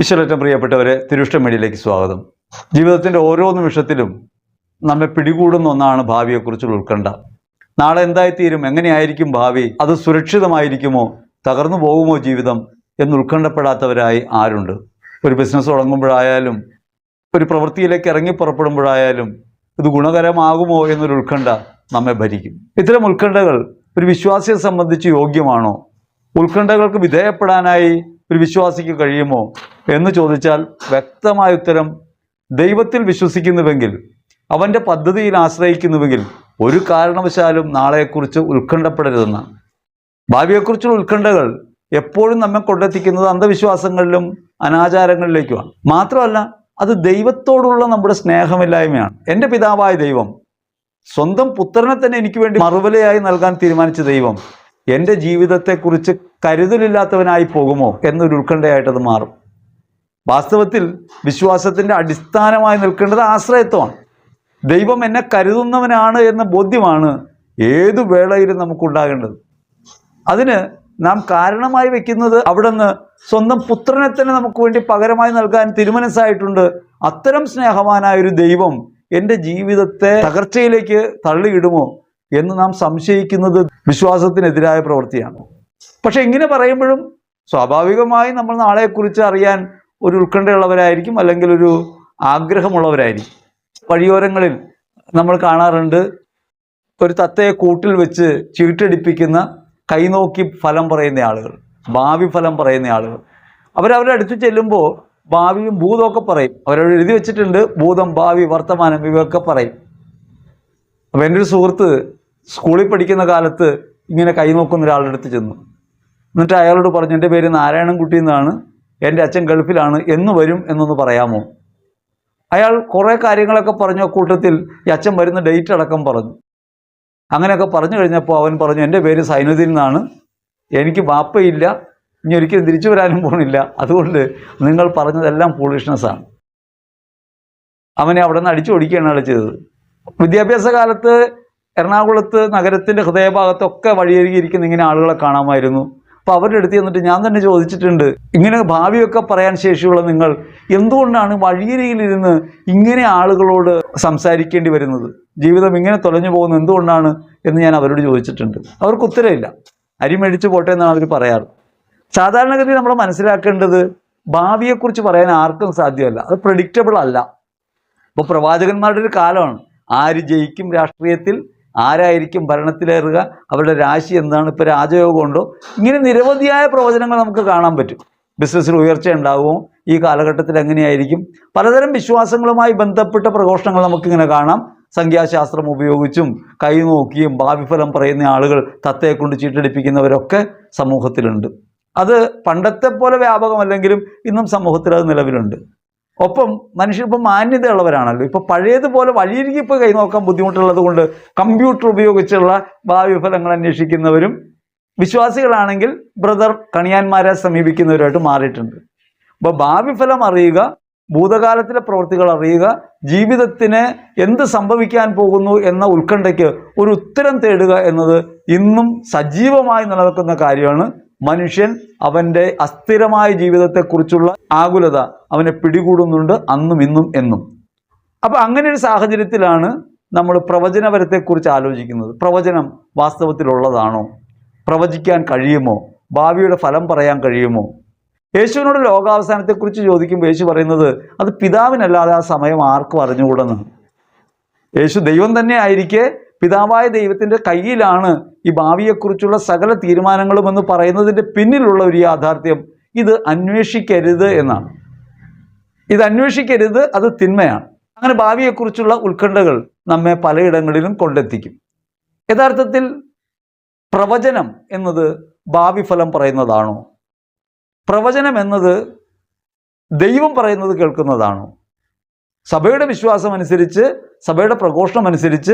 ഈശ്വരറ്റം പ്രിയപ്പെട്ടവരെ തിരുഷ്ട മീഡിയയിലേക്ക് സ്വാഗതം. ജീവിതത്തിന്റെ ഓരോ നിമിഷത്തിലും നമ്മെ പിടികൂടുന്ന ഒന്നാണ് ഭാവിയെക്കുറിച്ചുള്ള ഉത്കണ്ഠ. നാളെ എന്തായിത്തീരും എങ്ങനെയായിരിക്കും ഭാവി അത് സുരക്ഷിതമായിരിക്കുമോ തകർന്നു പോകുമോ ജീവിതം എന്ന് ഉത്കണ്ഠപ്പെടാത്തവരായി ആരുണ്ട്? ഒരു ബിസിനസ് തുടങ്ങുമ്പോഴായാലും ഒരു പ്രവൃത്തിയിലേക്ക് ഇറങ്ങി പുറപ്പെടുമ്പോഴായാലും ഇത് ഗുണകരമാകുമോ എന്നൊരു ഉത്കണ്ഠ നമ്മെ ഭരിക്കും. ഇത്തരം ഉത്കണ്ഠകൾ ഒരു വിശ്വാസിയെ സംബന്ധിച്ച് യോഗ്യമാണോ? ഉത്കണ്ഠകൾക്ക് വിധേയപ്പെടാനായി ഒരു വിശ്വാസിക്ക് കഴിയുമോ എന്ന് ചോദിച്ചാൽ വ്യക്തമായ ഉത്തരം ദൈവത്തിൽ വിശ്വസിക്കുന്നുവെങ്കിൽ അവന്റെ പദ്ധതിയിൽ ആശ്രയിക്കുന്നുവെങ്കിൽ ഒരു കാരണവശാലും നാളെക്കുറിച്ച് ഉത്കണ്ഠപ്പെടരുതെന്നാണ് ഭാവിയെക്കുറിച്ചുള്ള ഉത്കണ്ഠകൾ എപ്പോഴും നമ്മെ കൊണ്ടെത്തിക്കുന്നത് അന്ധവിശ്വാസങ്ങളിലും അനാചാരങ്ങളിലേക്കുമാണ്. മാത്രമല്ല അത് ദൈവത്തോടുള്ള നമ്മുടെ സ്നേഹമില്ലായ്മയാണ്. എന്റെ പിതാവായ ദൈവം സ്വന്തം പുത്രനെ തന്നെ എനിക്ക് വേണ്ടി മറുവലയായി നൽകാൻ തീരുമാനിച്ച ദൈവം എന്റെ ജീവിതത്തെക്കുറിച്ച് കരുതലില്ലാത്തവനായി പോകുമോ എന്നൊരു ഉത്കണ്ഠയായിട്ടത് മാറും. വാസ്തവത്തിൽ വിശ്വാസത്തിന്റെ അടിസ്ഥാനമായി നിൽക്കേണ്ടത് ആശ്രയത്വമാണ്. ദൈവം എന്നെ കരുതുന്നവനാണ് എന്ന ബോധ്യമാണ് ഏതു വേളയിലും നമുക്കുണ്ടാകേണ്ടത്. അതിന് നാം കാരണമായി വെക്കുന്നത് അവിടുന്ന് സ്വന്തം പുത്രനെ തന്നെ നമുക്ക് വേണ്ടി പകരമായി നൽകാൻ തിരുമനസ്സായിട്ടുണ്ട്. അത്തരം സ്നേഹവാനായ ഒരു ദൈവം എന്റെ ജീവിതത്തെ തകർച്ചയിലേക്ക് തള്ളിയിടുമോ? എന്ന് നാം സംശയിക്കുന്നത് വിശ്വാസത്തിനെതിരായ പ്രവൃത്തിയാണ്. പക്ഷെ ഇങ്ങനെ പറയുമ്പോഴും സ്വാഭാവികമായി നമ്മൾ നാളെക്കുറിച്ച് അറിയാൻ ഒരു ഉത്കണ്ഠയുള്ളവരായിരിക്കും അല്ലെങ്കിൽ ഒരു ആഗ്രഹമുള്ളവരായിരിക്കും. വഴിയോരങ്ങളിൽ നമ്മൾ കാണാറുണ്ട് ഒരു തത്തയെ കൂട്ടിൽ വെച്ച് ചീട്ടടിപ്പിക്കുന്ന കൈനോക്കി ഫലം പറയുന്ന ആളുകൾ ഭാവി ഫലം പറയുന്ന ആളുകൾ. അവരവരുടെ അടുത്ത് ചെല്ലുമ്പോൾ ഭാവിയും ഭൂതമൊക്കെ പറയും. അവരവിടെ എഴുതി വെച്ചിട്ടുണ്ട് ഭൂതം ഭാവി വർത്തമാനം ഇവയൊക്കെ പറയും. അപ്പം എന്റെ ഒരു സുഹൃത്ത് സ്കൂളിൽ പഠിക്കുന്ന കാലത്ത് ഇങ്ങനെ കൈ നോക്കുന്ന ഒരാളുടെ അടുത്ത് ചെന്നു. എന്നിട്ട് അയാളോട് പറഞ്ഞു എന്റെ പേര് നാരായണൻകുട്ടി എന്നാണ് എന്റെ അച്ഛൻ ഗൾഫിലാണ് എന്ന് വരും എന്നൊന്ന് പറയാമോ? അയാൾ കുറേ കാര്യങ്ങളൊക്കെ പറഞ്ഞു. കൂട്ടത്തിൽ ഈ അച്ഛൻ വരുന്ന ഡേറ്റ് അടക്കം പറഞ്ഞു. അങ്ങനെയൊക്കെ പറഞ്ഞു കഴിഞ്ഞപ്പോൾ അവൻ പറഞ്ഞു എന്റെ പേര് സൈനുദ്ദീൻ എന്നാണ് എനിക്ക് വാപ്പയില്ല ഇനി ഒരിക്കലും തിരിച്ചു വരാനും പോണില്ല അതുകൊണ്ട് നിങ്ങൾ പറഞ്ഞതെല്ലാം ഫൂളിഷ്നെസ്സാണ് അവനെ അവിടെ നിന്ന് അടിച്ചു ഓടിക്കുകയാണ് അയാൾ ചെയ്തത്. വിദ്യാഭ്യാസ കാലത്ത് എറണാകുളത്ത് നഗരത്തിന്റെ ഹൃദയഭാഗത്തൊക്കെ വഴിയരികിയിരിക്കുന്ന ഇങ്ങനെ ആളുകളെ കാണാമായിരുന്നു. അപ്പോൾ അവരുടെ അടുത്ത് ചെന്നിട്ട് ഞാൻ തന്നെ ചോദിച്ചിട്ടുണ്ട് ഇങ്ങനെ ഭാവിയൊക്കെ പറയാൻ ശേഷിയുള്ള നിങ്ങൾ എന്തുകൊണ്ടാണ് വഴിയരികിലിരുന്ന് ഇങ്ങനെ ആളുകളോട് സംസാരിക്കേണ്ടി വരുന്നത്? ജീവിതം ഇങ്ങനെ തൊലഞ്ഞു പോകുന്നത് എന്തുകൊണ്ടാണ് എന്ന് ഞാൻ അവരോട് ചോദിച്ചിട്ടുണ്ട്. അവർക്ക് ഉത്തരവില്ല അരിമേടിച്ച് പോട്ടെ എന്നാണ് അവർ പറയാറ്. സാധാരണഗതി നമ്മൾ മനസ്സിലാക്കേണ്ടത് ഭാവിയെക്കുറിച്ച് പറയാൻ ആർക്കും സാധ്യമല്ല. അത് പ്രഡിക്റ്റബിൾ അല്ല. ഇപ്പോൾ പ്രവാചകന്മാരുടെ ഒരു കാലമാണ്. ആര് ജയിക്കും രാഷ്ട്രീയത്തിൽ ആരായിരിക്കും ഭരണത്തിലേറുക? അവരുടെ രാശി എന്താണ്? ഇപ്പോൾ രാജയോഗം ഉണ്ടോ? ഇങ്ങനെ നിരവധിയായ പ്രവചനങ്ങൾ നമുക്ക് കാണാൻ പറ്റും. ബിസിനസ്സിൽ ഉയർച്ച ഉണ്ടാകുമോ ഈ കാലഘട്ടത്തിൽ എങ്ങനെയായിരിക്കും? പലതരം വിശ്വാസങ്ങളുമായി ബന്ധപ്പെട്ട പ്രഘോഷണങ്ങൾ നമുക്കിങ്ങനെ കാണാം. സംഖ്യാശാസ്ത്രം ഉപയോഗിച്ചും കൈ നോക്കിയും ഭാവിഫലം പറയുന്ന ആളുകൾ തത്തയെ കൊണ്ട് ചീട്ടടിപ്പിക്കുന്നവരൊക്കെ സമൂഹത്തിലുണ്ട്. അത് പണ്ടത്തെ പോലെ വ്യാപകമല്ലെങ്കിലും ഇന്നും സമൂഹത്തിൽ അത് നിലവിലുണ്ട്. ഒപ്പം മനുഷ്യർ ഇപ്പം മാന്യതയുള്ളവരാണല്ലോ. ഇപ്പോൾ പഴയതുപോലെ വഴിയിരിക്കും ഇപ്പോൾ കൈനോക്കാൻ ബുദ്ധിമുട്ടുള്ളത് കൊണ്ട് കമ്പ്യൂട്ടർ ഉപയോഗിച്ചുള്ള ഭാവി ഫലങ്ങൾ അന്വേഷിക്കുന്നവരും വിശ്വാസികളാണെങ്കിൽ ബ്രദർ കണിയാന്മാരെ സമീപിക്കുന്നവരുമായിട്ട് മാറിയിട്ടുണ്ട്. അപ്പോൾ ഭാവി ഫലം അറിയുക ഭൂതകാലത്തിലെ പ്രവൃത്തികൾ അറിയുക ജീവിതത്തിന് എന്ത് സംഭവിക്കാൻ പോകുന്നു എന്ന ഉത്കണ്ഠയ്ക്ക് ഒരു ഉത്തരം തേടുക എന്നത് ഇന്നും സജീവമായി നിലനിൽക്കുന്ന കാര്യമാണ്. മനുഷ്യൻ അവന്റെ അസ്ഥിരമായ ജീവിതത്തെക്കുറിച്ചുള്ള ആകുലത അവനെ പിടികൂടുന്നുണ്ട് അന്നും ഇന്നും എന്നും. അപ്പോൾ അങ്ങനെ ഒരു സാഹചര്യത്തിലാണ് നമ്മൾ പ്രവചനപരത്തെക്കുറിച്ച് ആലോചിക്കുന്നത്. പ്രവചനം വാസ്തവത്തിലുള്ളതാണോ? പ്രവചിക്കാൻ കഴിയുമോ? ഭാവിയുടെ ഫലം പറയാൻ കഴിയുമോ? യേശുവിനോട് ലോകാവസാനത്തെക്കുറിച്ച് ചോദിക്കുമ്പോൾ യേശു പറയുന്നത് അത് പിതാവിനല്ലാതെ ആ സമയം ആർക്കും അറിഞ്ഞുകൂടെന്ന്? യേശു ദൈവം തന്നെ ആയിരിക്കെ പിതാവായ ദൈവത്തിന്റെ കയ്യിലാണ് ഈ ഭാവിയെക്കുറിച്ചുള്ള സകല തീരുമാനങ്ങളും എന്ന് പറയുന്നതിന്റെ പിന്നിലുള്ള ഒരു യാഥാർത്ഥ്യം. ഇത് അന്വേഷിക്കരുത് എന്നാണ്. ഇത് അന്വേഷിക്കരുത് അത് തിന്മയാണ്. അങ്ങനെ ഭാവിയെക്കുറിച്ചുള്ള ഉത്കണ്ഠകൾ നമ്മെ പലയിടങ്ങളിലും കൊണ്ടെത്തിക്കും. യഥാർത്ഥത്തിൽ പ്രവചനം എന്നത് ഭാവി ഫലം പറയുന്നതാണോ? പ്രവചനം എന്നത് ദൈവം പറയുന്നത് കേൾക്കുന്നതാണോ? സഭയുടെ വിശ്വാസം അനുസരിച്ച് സഭയുടെ പ്രഘോഷണം അനുസരിച്ച്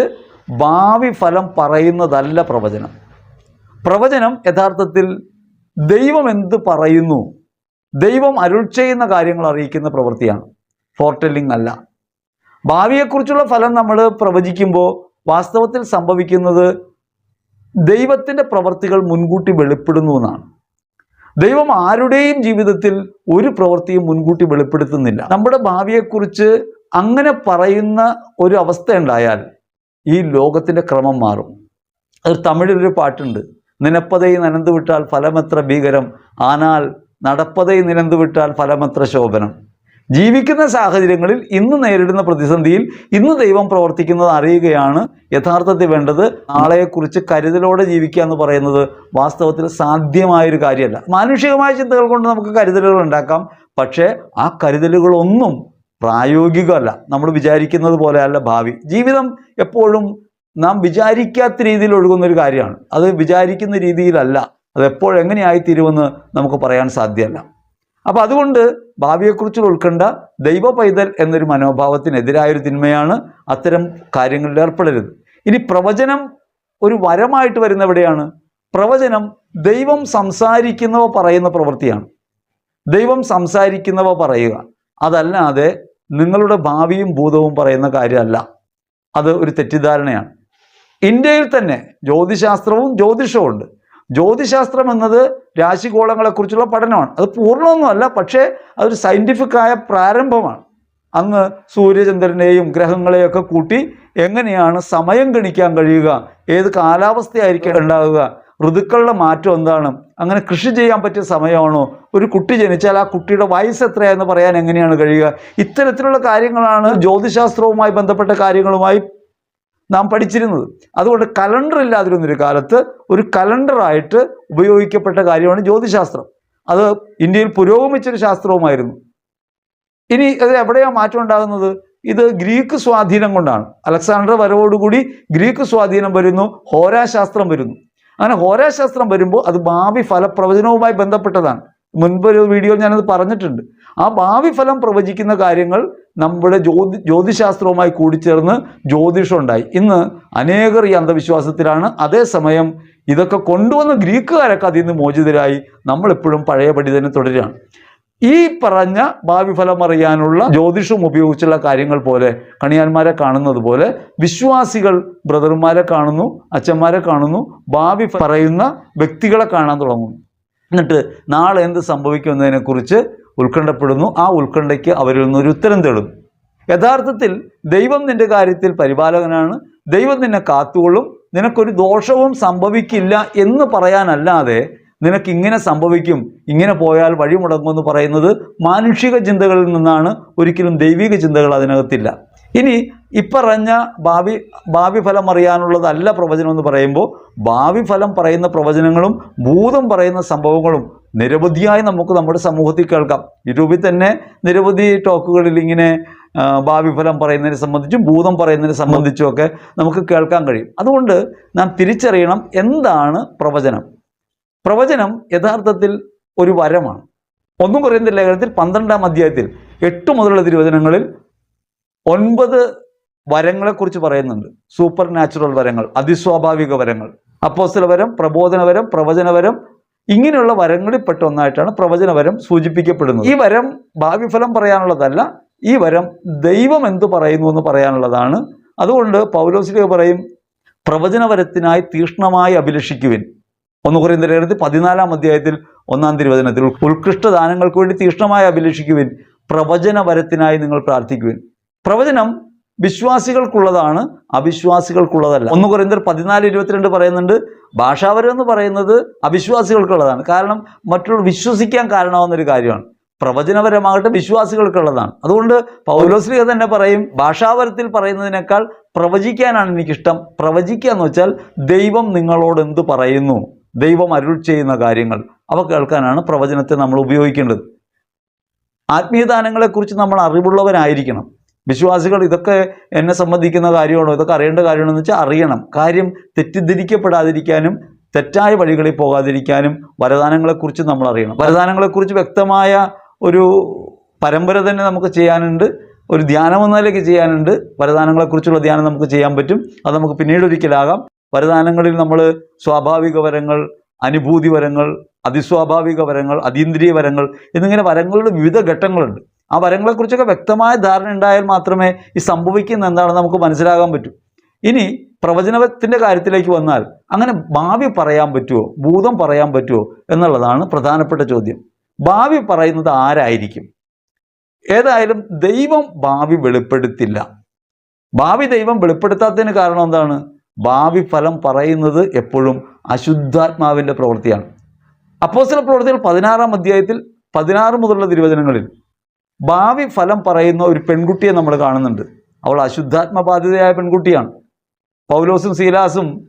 ഭാവി ഫലം പറയുന്നതല്ല പ്രവചനം. പ്രവചനം യഥാർത്ഥത്തിൽ ദൈവം എന്ത് പറയുന്നു? ദൈവം അരുൾ ചെയ്യുന്ന കാര്യങ്ങൾ അറിയിക്കുന്ന പ്രവൃത്തിയാണ്. ഫോർട്ടെല്ലിംഗ് അല്ല. ഭാവിയെക്കുറിച്ചുള്ള ഫലം നമ്മൾ പ്രവചിക്കുമ്പോൾ വാസ്തവത്തിൽ സംഭവിക്കുന്നത് ദൈവത്തിന്റെ പ്രവൃത്തികൾ മുൻകൂട്ടി വെളിപ്പെടുന്നു എന്നാണ്. ദൈവം ആരുടെയും ജീവിതത്തിൽ ഒരു പ്രവൃത്തിയും മുൻകൂട്ടി വെളിപ്പെടുത്തുന്നില്ല. നമ്മുടെ ഭാവിയെക്കുറിച്ച് അങ്ങനെ പറയുന്ന ഒരു അവസ്ഥ ഉണ്ടായാൽ ഈ ലോകത്തിന്റെ ക്രമം മാറും. അത് തമിഴിലൊരു പാട്ടുണ്ട്. നിനപ്പതൈ നനന്തു വിട്ടാൽ ഫലമെത്ര ഭീകരം ആനാൽ നടപ്പതൈ നിനന്തു വിട്ടാൽ ഫലമെത്ര ശോഭനം. ജീവിക്കുന്ന സാഹചര്യങ്ങളിൽ ഇന്ന് നേരിടുന്ന പ്രതിസന്ധിയിൽ ഇന്ന് ദൈവം പ്രവർത്തിക്കുന്നത് അറിയുകയാണ് യഥാർത്ഥത്തിൽ വേണ്ടത് നാളെക്കുറിച്ച് കരുതലോടെ ജീവിക്കുക എന്ന് പറയുന്നത് വാസ്തവത്തിൽ സാധ്യമായൊരു കാര്യമല്ല. മാനുഷികമായ ചിന്തകൾ കൊണ്ട് നമുക്ക് കരുതലുകൾ ഉണ്ടാക്കാം. പക്ഷേ ആ കരുതലുകളൊന്നും പ്രായോഗികമല്ല. നമ്മൾ വിചാരിക്കുന്നത് പോലെയല്ല ഭാവി. ജീവിതം എപ്പോഴും നാം വിചാരിക്കാത്ത രീതിയിൽ ഒഴുകുന്ന ഒരു കാര്യമാണ്. അത് വിചാരിക്കുന്ന രീതിയിലല്ല. അത് എപ്പോഴെങ്ങനെയായിത്തീരുമെന്ന് നമുക്ക് പറയാൻ സാധ്യമല്ല. അപ്പോൾ അതുകൊണ്ട് ഭാവിയെക്കുറിച്ച് ഉൾക്കൊണ്ട ദൈവ പൈതൽ എന്നൊരു മനോഭാവത്തിനെതിരായൊരു തിന്മയാണ് അത്തരം കാര്യങ്ങളിൽ ഏർപ്പെടരുത്. ഇനി പ്രവചനം ഒരു വരമായിട്ട് വരുന്നവിടെയാണ് പ്രവചനം ദൈവം സംസാരിക്കുന്നവ പറയുന്ന പ്രവൃത്തിയാണ്. ദൈവം സംസാരിക്കുന്നവ പറയുക. അതല്ലാതെ നിങ്ങളുടെ ഭാവിയും ഭൂതവും പറയുന്ന കാര്യമല്ല. അത് ഒരു തെറ്റിദ്ധാരണയാണ്. ഇന്ത്യയിൽ തന്നെ ജ്യോതിശാസ്ത്രവും ജ്യോതിഷവും ഉണ്ട്. ജ്യോതിശാസ്ത്രം എന്നത് രാശികോളങ്ങളെക്കുറിച്ചുള്ള പഠനമാണ്. അത് പൂർണമൊന്നുമല്ല പക്ഷേ അതൊരു സയന്റിഫിക് ആയ പ്രാരംഭമാണ്. അങ്ങ് സൂര്യചന്ദ്രനെയും ഗ്രഹങ്ങളെയൊക്കെ കൂട്ടി എങ്ങനെയാണ് സമയം ഗണിക്കാൻ കഴിയുക? ഏത് കാലാവസ്ഥയായിരിക്കും ഉണ്ടാവുക? ഋതുക്കളുടെ മാറ്റം എന്താണ്? അങ്ങനെ കൃഷി ചെയ്യാൻ പറ്റിയ സമയമാണോ? ഒരു കുട്ടി ജനിച്ചാൽ ആ കുട്ടിയുടെ വയസ്സ് എത്രയാണെന്ന് പറയാൻ എങ്ങനെയാണ് കഴിയുക? ഇത്തരത്തിലുള്ള കാര്യങ്ങളാണ് ജ്യോതിശാസ്ത്രവുമായി ബന്ധപ്പെട്ട കാര്യങ്ങളുമായി നാം പഠിച്ചിരുന്നത്. അതുകൊണ്ട് കലണ്ടർ ഇല്ലാതിരുന്നൊരു കാലത്ത് ഒരു കലണ്ടറായിട്ട് ഉപയോഗിക്കപ്പെട്ട കാര്യമാണ് ജ്യോതിശാസ്ത്രം. അത് ഇന്ത്യയിൽ പുരോഗമിച്ചൊരു ശാസ്ത്രവുമായിരുന്നു. ഇനി അത് എവിടെയാണ് മാറ്റം ഉണ്ടാകുന്നത്? ഇത് ഗ്രീക്ക് സ്വാധീനം കൊണ്ടാണ്. അലക്സാണ്ടർ വരവോടുകൂടി ഗ്രീക്ക് സ്വാധീനം വരുന്നു ഹോരാശാസ്ത്രം വരുന്നു. അങ്ങനെ ഹോരാശാസ്ത്രം വരുമ്പോൾ അത് ഭാവി ഫലപ്രവചനവുമായി ബന്ധപ്പെട്ടതാണ്. മുൻപൊരു വീഡിയോയിൽ ഞാനത് പറഞ്ഞിട്ടുണ്ട്. ആ ഭാവി ഫലം പ്രവചിക്കുന്ന കാര്യങ്ങൾ നമ്മുടെ ജ്യോതി ജ്യോതിശാസ്ത്രവുമായി കൂടിച്ചേർന്ന് ജ്യോതിഷം ഉണ്ടായി. ഇന്ന് അനേകർ ഈ അന്ധവിശ്വാസത്തിലാണ്. അതേസമയം ഇതൊക്കെ കൊണ്ടുവന്ന ഗ്രീക്കുകാരൊക്കെ അതിൽ നിന്ന് മോചിതരായി. നമ്മളെപ്പോഴും പഴയപടി തന്നെ തുടരുകയാണ്. ഈ പറഞ്ഞ ഭാവി ഫലം അറിയാനുള്ള ജ്യോതിഷം ഉപയോഗിച്ചുള്ള കാര്യങ്ങൾ പോലെ കണിയാന്മാരെ കാണുന്നത് പോലെ വിശ്വാസികൾ ബ്രദർമാരെ കാണുന്നു അച്ഛന്മാരെ കാണുന്നു ഭാവി പറയുന്ന വ്യക്തികളെ കാണാൻ തുടങ്ങുന്നു എന്നിട്ട് നാളെ എന്ത് സംഭവിക്കുന്നതിനെക്കുറിച്ച് ഉത്കണ്ഠപ്പെടുന്നു. ആ ഉത്കണ്ഠയ്ക്ക് അവരിൽ നിന്നൊരു ഉത്തരം തേടുന്നു യഥാർത്ഥത്തിൽ ദൈവം നിന്റെ കാര്യത്തിൽ പരിപാലകനാണ്. ദൈവം നിന്നെ കാത്തുകൊള്ളും. നിനക്കൊരു ദോഷവും സംഭവിക്കില്ല എന്ന് പറയാനല്ലാതെ നിനക്ക് ഇങ്ങനെ സംഭവിക്കും ഇങ്ങനെ പോയാൽ വഴി മുടങ്ങുമെന്ന് പറയുന്നത് മാനുഷിക ചിന്തകളിൽ നിന്നാണ്. ഒരിക്കലും ദൈവിക ചിന്തകൾ അതിനകത്തില്ല. ഇനി ഇപ്പറഞ്ഞ ഭാവി ഭാവി ഫലം അറിയാനുള്ളതല്ല പ്രവചനം എന്ന് പറയുമ്പോൾ ഭാവി ഫലം പറയുന്ന പ്രവചനങ്ങളും ഭൂതം പറയുന്ന സംഭവങ്ങളും നിരവധിയായി നമുക്ക് നമ്മുടെ സമൂഹത്തിൽ കേൾക്കാം. യൂട്യൂബിൽ തന്നെ നിരവധി ടോക്കുകളിൽ ഇങ്ങനെ ഭാവി ഫലം പറയുന്നതിനെ സംബന്ധിച്ചും ഭൂതം പറയുന്നതിനെ സംബന്ധിച്ചും ഒക്കെ നമുക്ക് കേൾക്കാൻ കഴിയും. അതുകൊണ്ട് നാം തിരിച്ചറിയണം എന്താണ് പ്രവചനം. പ്രവചനം യഥാർത്ഥത്തിൽ ഒരു വരമാണ്. ഒന്നും കുറയുന്ന ലേഖനത്തിൽ പന്ത്രണ്ടാം അധ്യായത്തിൽ എട്ട് മുതലുള്ള തിരുവചനങ്ങളിൽ ഒൻപത് വരങ്ങളെക്കുറിച്ച് പറയുന്നുണ്ട്. സൂപ്പർ നാച്ചുറൽ വരങ്ങൾ അതിസ്വാഭാവിക വരങ്ങൾ വരം പ്രബോധനവരം പ്രവചനവരം ഇങ്ങനെയുള്ള വരങ്ങളിൽ വരങ്ങളിൽപ്പെട്ട ഒന്നായിട്ടാണ് പ്രവചനവരം സൂചിപ്പിക്കപ്പെടുന്നത്. ഈ വരം ഭാവി ഫലം പറയാനുള്ളതല്ല ഈ വരം ദൈവം എന്തു പറയുന്നു എന്ന് പറയാനുള്ളതാണ്. അതുകൊണ്ട് പൗലോസിലേക്ക് പറയും പ്രവചനവരത്തിനായി തീഷ്ണമായി അഭിലഷിക്കുവിൻ. ഒന്ന് കുറയുന്ന ലേഖനത്തിൽ പതിനാലാം അധ്യായത്തിൽ ഒന്നാം തിരുവചനത്തിൽ ഉത്കൃഷ്ട ദാനങ്ങൾക്ക് വേണ്ടി തീക്ഷ്ണമായി അഭിലഷിക്കുവിൻ. പ്രവചനവരത്തിനായി നിങ്ങൾ പ്രാർത്ഥിക്കുവിൻ. പ്രവചനം വിശ്വാസികൾക്കുള്ളതാണ് അവിശ്വാസികൾക്കുള്ളതല്ല. ഒന്ന് കുറയുന്നർ പതിനാല് ഇരുപത്തിരണ്ട് പറയുന്നുണ്ട് ഭാഷാവരം എന്ന് പറയുന്നത് അവിശ്വാസികൾക്കുള്ളതാണ്. കാരണം മറ്റുള്ള വിശ്വസിക്കാൻ കാരണമാവുന്ന ഒരു കാര്യമാണ്. പ്രവചനപരമാകട്ടെ വിശ്വാസികൾക്കുള്ളതാണ്. അതുകൊണ്ട് പൗലോസ്ലിക തന്നെ പറയും ഭാഷാവരത്തിൽ പറയുന്നതിനേക്കാൾ പ്രവചിക്കാനാണ് എനിക്കിഷ്ടം. പ്രവചിക്കുക എന്ന് വെച്ചാൽ ദൈവം നിങ്ങളോട് എന്ത് പറയുന്നു? ദൈവം അരുൾ ചെയ്യുന്ന കാര്യങ്ങൾ. അവ കേൾക്കാനാണ് പ്രവചനത്തെ നമ്മൾ ഉപയോഗിക്കേണ്ടത്. ആത്മീയദാനങ്ങളെക്കുറിച്ച് നമ്മൾ അറിവുള്ളവരായിരിക്കണം. വിശ്വാസികൾ ഇതൊക്കെ എന്നെ സംബന്ധിക്കുന്ന കാര്യമാണോ ഇതൊക്കെ അറിയേണ്ട കാര്യമാണെന്ന് വെച്ചാൽ അറിയണം. കാര്യം തെറ്റിദ്ധരിക്കപ്പെടാതിരിക്കാനും തെറ്റായ വഴികളിൽ പോകാതിരിക്കാനും വരദാനങ്ങളെക്കുറിച്ച് നമ്മൾ അറിയണം. വരദാനങ്ങളെക്കുറിച്ച് വ്യക്തമായ ഒരു പരമ്പര തന്നെ നമുക്ക് ചെയ്യാനുണ്ട്. ഒരു ധ്യാനം എന്ന നിലയ്ക്ക് ചെയ്യാനുണ്ട്. വരദാനങ്ങളെക്കുറിച്ചുള്ള ധ്യാനം നമുക്ക് ചെയ്യാൻ പറ്റും. അത് നമുക്ക് പിന്നീട് ഒരിക്കലാകാം. വരദാനങ്ങളിൽ നമ്മൾ സ്വാഭാവിക വരങ്ങൾ അനുഭൂതി വരങ്ങൾ അതിസ്വാഭാവിക വരങ്ങൾ അതീന്ദ്രിയ വരങ്ങൾ എന്നിങ്ങനെ വരങ്ങളുടെ വിവിധ ഘട്ടങ്ങളുണ്ട്. ആ വരങ്ങളെക്കുറിച്ചൊക്കെ വ്യക്തമായ ധാരണ ഉണ്ടായാൽ മാത്രമേ ഈ സംഭവിക്കുന്ന എന്താണെന്ന് നമുക്ക് മനസ്സിലാകാൻ പറ്റൂ. ഇനി പ്രവചനത്തിന്റെ കാര്യത്തിലേക്ക് വന്നാൽ അങ്ങനെ ഭാവി പറയാൻ പറ്റുമോ? ഭൂതം പറയാൻ പറ്റുമോ? എന്നുള്ളതാണ് പ്രധാനപ്പെട്ട ചോദ്യം. ഭാവി പറയുന്നത് ആരായിരിക്കും? ഏതായാലും ദൈവം ഭാവി വെളിപ്പെടുത്തില്ല. ഭാവി ദൈവം വെളിപ്പെടുത്താത്തതിന് കാരണം എന്താണ്? ഭാവി ഫലം പറയുന്നത് എപ്പോഴും അശുദ്ധാത്മാവിന്റെ പ്രവൃത്തിയാണ്. അപ്പോസ്തല പ്രവൃത്തികൾ പതിനാറാം അധ്യായത്തിൽ പതിനാറ് മുതലുള്ള തിരുവചനങ്ങളിൽ ഭാവി ഫലം പറയുന്ന ഒരു പെൺകുട്ടിയെ നമ്മൾ കാണുന്നുണ്ട്. അവൾ അശുദ്ധാത്മബാധിതയായ പെൺകുട്ടിയാണ്. പൗലോസും സീലാസും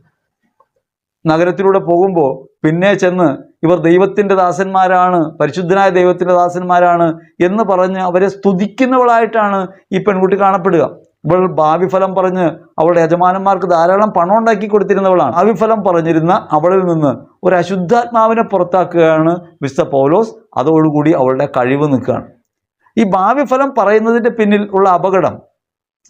നഗരത്തിലൂടെ പോകുമ്പോൾ പിന്നെ ചെന്ന് ഇവർ ദൈവത്തിന്റെ ദാസന്മാരാണ് പരിശുദ്ധനായ ദൈവത്തിന്റെ ദാസന്മാരാണ് എന്ന് പറഞ്ഞ് അവരെ സ്തുതിക്കുന്നവളായിട്ടാണ് ഈ പെൺകുട്ടി കാണപ്പെടുക. ഇവൾ ഭാവി ഫലം പറഞ്ഞ് അവളുടെ യജമാനന്മാർക്ക് ധാരാളം പണം ഉണ്ടാക്കി കൊടുത്തിരുന്നവളാണ്. ഭാവി ഫലം പറഞ്ഞിരുന്ന അവളിൽ നിന്ന് ഒരു അശുദ്ധാത്മാവിനെ പുറത്താക്കുകയാണ് മിസ്റ്റർ പൗലോസ്. അതോടുകൂടി അവളുടെ കഴിവ് നിൽക്കുകയാണ്. ഈ ഭാവി ഫലം പറയുന്നതിന്റെ പിന്നിൽ ഉള്ള അപകടം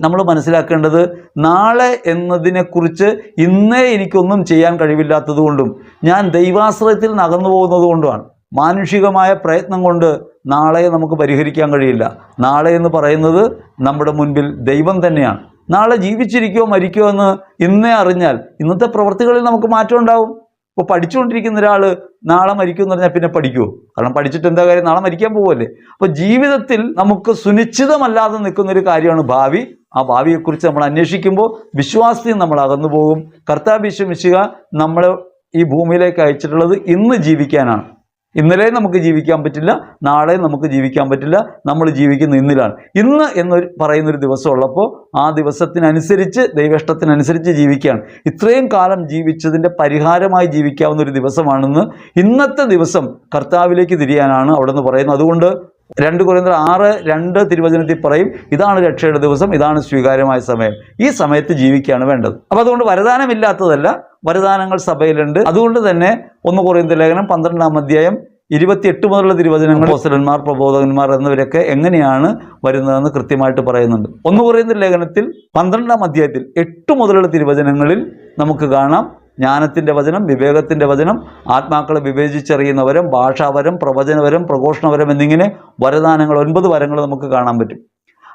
നമ്മൾ മനസ്സിലാക്കേണ്ടത് നാളെ എന്നതിനെക്കുറിച്ച് ഇന്നേ എനിക്കൊന്നും ചെയ്യാൻ കഴിവില്ലാത്തത് കൊണ്ടും ഞാൻ ദൈവാശ്രയത്തിൽ നകർന്നു പോകുന്നത് കൊണ്ടുമാണ്. മാനുഷികമായ പ്രയത്നം കൊണ്ട് നാളെ നമുക്ക് പരിഹരിക്കാൻ കഴിയില്ല. നാളെ എന്ന് പറയുന്നത് നമ്മുടെ മുൻപിൽ ദൈവം തന്നെയാണ്. നാളെ ജീവിച്ചിരിക്കുമോ മരിക്കുമോ എന്ന് ഇന്നേ അറിഞ്ഞാൽ ഇന്നത്തെ പ്രവൃത്തികളിൽ നമുക്ക് മാറ്റം ഉണ്ടാവും. ഇപ്പോൾ പഠിച്ചുകൊണ്ടിരിക്കുന്ന ഒരാൾ നാളെ മരിക്കും എന്ന് പറഞ്ഞാൽ പിന്നെ പഠിക്കുമോ കാരണം പഠിച്ചിട്ട് എന്താ കാര്യം? നാളെ മരിക്കാൻ പോവല്ലേ അപ്പോൾ ജീവിതത്തിൽ നമുക്ക് സുനിശ്ചിതമല്ലാതെ നിൽക്കുന്ന ഒരു കാര്യമാണ് ഭാവി. ആ ഭാവിയെക്കുറിച്ച് നമ്മൾ അന്വേഷിക്കുമ്പോൾ വിശ്വാസത്തിൽ നമ്മൾ അകന്നു പോകും കർത്താവ് വിശ്വസിക്കുക നമ്മൾ ഈ ഭൂമിയിലേക്ക് അയച്ചിട്ടുള്ളത് ഇന്ന് ജീവിക്കാനാണ്. ഇന്നലെ നമുക്ക് ജീവിക്കാൻ പറ്റില്ല നാളെ നമുക്ക് ജീവിക്കാൻ പറ്റില്ല നമ്മൾ ജീവിക്കുന്ന ഇന്നിലാണ്. ഇന്ന് എന്നൊരു പറയുന്നൊരു ദിവസം ഉള്ളപ്പോൾ ആ ദിവസത്തിനനുസരിച്ച് ദൈവേഷ്ടത്തിനനുസരിച്ച് ജീവിക്കുകയാണ്. ഇത്രയും കാലം ജീവിച്ചതിന്റെ പരിഹാരമായി ജീവിക്കാവുന്ന ഒരു ദിവസമാണെന്ന് ഇന്നത്തെ ദിവസം കർത്താവിലേക്ക് തിരിയാനാണ് അവിടെ നിന്ന് പറയുന്നത്. അതുകൊണ്ട് രണ്ട് കുറേന്ദ്ര ആറ് രണ്ട് തിരുവചനത്തിൽ പറയും ഇതാണ് രക്ഷയുടെ ദിവസം ഇതാണ് സ്വീകാര്യമായ സമയം. ഈ സമയത്ത് ജീവിക്കുകയാണ് വേണ്ടത്. അപ്പോൾ അതുകൊണ്ട് വരദാനമില്ലാത്തതല്ല വരദാനങ്ങൾ സഭയിലുണ്ട്. അതുകൊണ്ട് തന്നെ ഒന്ന് കുറയുന്ന ലേഖനം പന്ത്രണ്ടാം അധ്യായം ഇരുപത്തിയെട്ട് മുതലുള്ള തിരുവചനങ്ങൾ ഹോസ്റ്റലന്മാർ പ്രബോധകന്മാർ എന്നിവരൊക്കെ എങ്ങനെയാണ് വരുന്നതെന്ന് കൃത്യമായിട്ട് പറയുന്നുണ്ട്. ഒന്ന് കുറയുന്ന ലേഖനത്തിൽ പന്ത്രണ്ടാം അധ്യായത്തിൽ എട്ട് മുതലുള്ള തിരുവചനങ്ങളിൽ നമുക്ക് കാണാം. ജ്ഞാനത്തിന്റെ വചനം വിവേകത്തിന്റെ വചനം ആത്മാക്കളെ വിവേചിച്ചറിയുന്നവരും ഭാഷാവരം പ്രവചനവരം പ്രഘോഷണവരം എന്നിങ്ങനെ വരദാനങ്ങൾ ഒൻപത് വരങ്ങൾ നമുക്ക് കാണാൻ പറ്റും.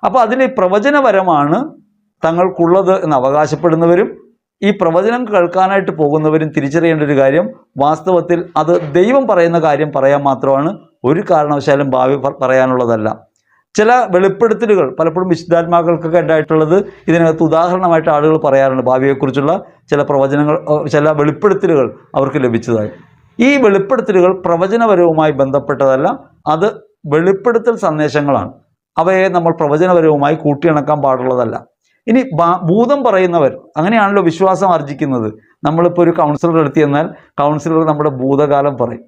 അപ്പോൾ അതിൽ പ്രവചനവരമാണ് തങ്ങൾക്കുള്ളത് എന്ന് അവകാശപ്പെടുന്നവരും ഈ പ്രവചനം കേൾക്കാനായിട്ട് പോകുന്നവരും തിരിച്ചറിയേണ്ട ഒരു കാര്യം വാസ്തവത്തിൽ അത് ദൈവം പറയുന്ന കാര്യം പറയാൻ മാത്രമാണ് ഒരു കാരണവശാലും ഭാവി പറയാനുള്ളതല്ല. ചില വെളിപ്പെടുത്തലുകൾ പലപ്പോഴും വിശുദ്ധാത്മാക്കൾക്കൊക്കെ ഉണ്ടായിട്ടുള്ളത് ഇതിനകത്ത് ഉദാഹരണമായിട്ട് ആളുകൾ പറയാറുണ്ട്. ഭാവിയെക്കുറിച്ചുള്ള ചില പ്രവചനങ്ങൾ ചില വെളിപ്പെടുത്തലുകൾ അവർക്ക് ലഭിച്ചതായി. ഈ വെളിപ്പെടുത്തലുകൾ പ്രവചനപരവുമായി ബന്ധപ്പെട്ടതല്ല അത് വെളിപ്പെടുത്തൽ സന്ദേശങ്ങളാണ്. അവയെ നമ്മൾ പ്രവചനപരവുമായി കൂട്ടിയിണക്കാൻ പാടുള്ളതല്ല. ഇനി ഭൂതം പറയുന്നവർ അങ്ങനെയാണല്ലോ വിശ്വാസം ആർജിക്കുന്നത്. നമ്മളിപ്പോൾ ഒരു കൗൺസിലർ എടുത്തു എന്നാൽ കൗൺസിലർ നമ്മുടെ ഭൂതകാലം പറയും.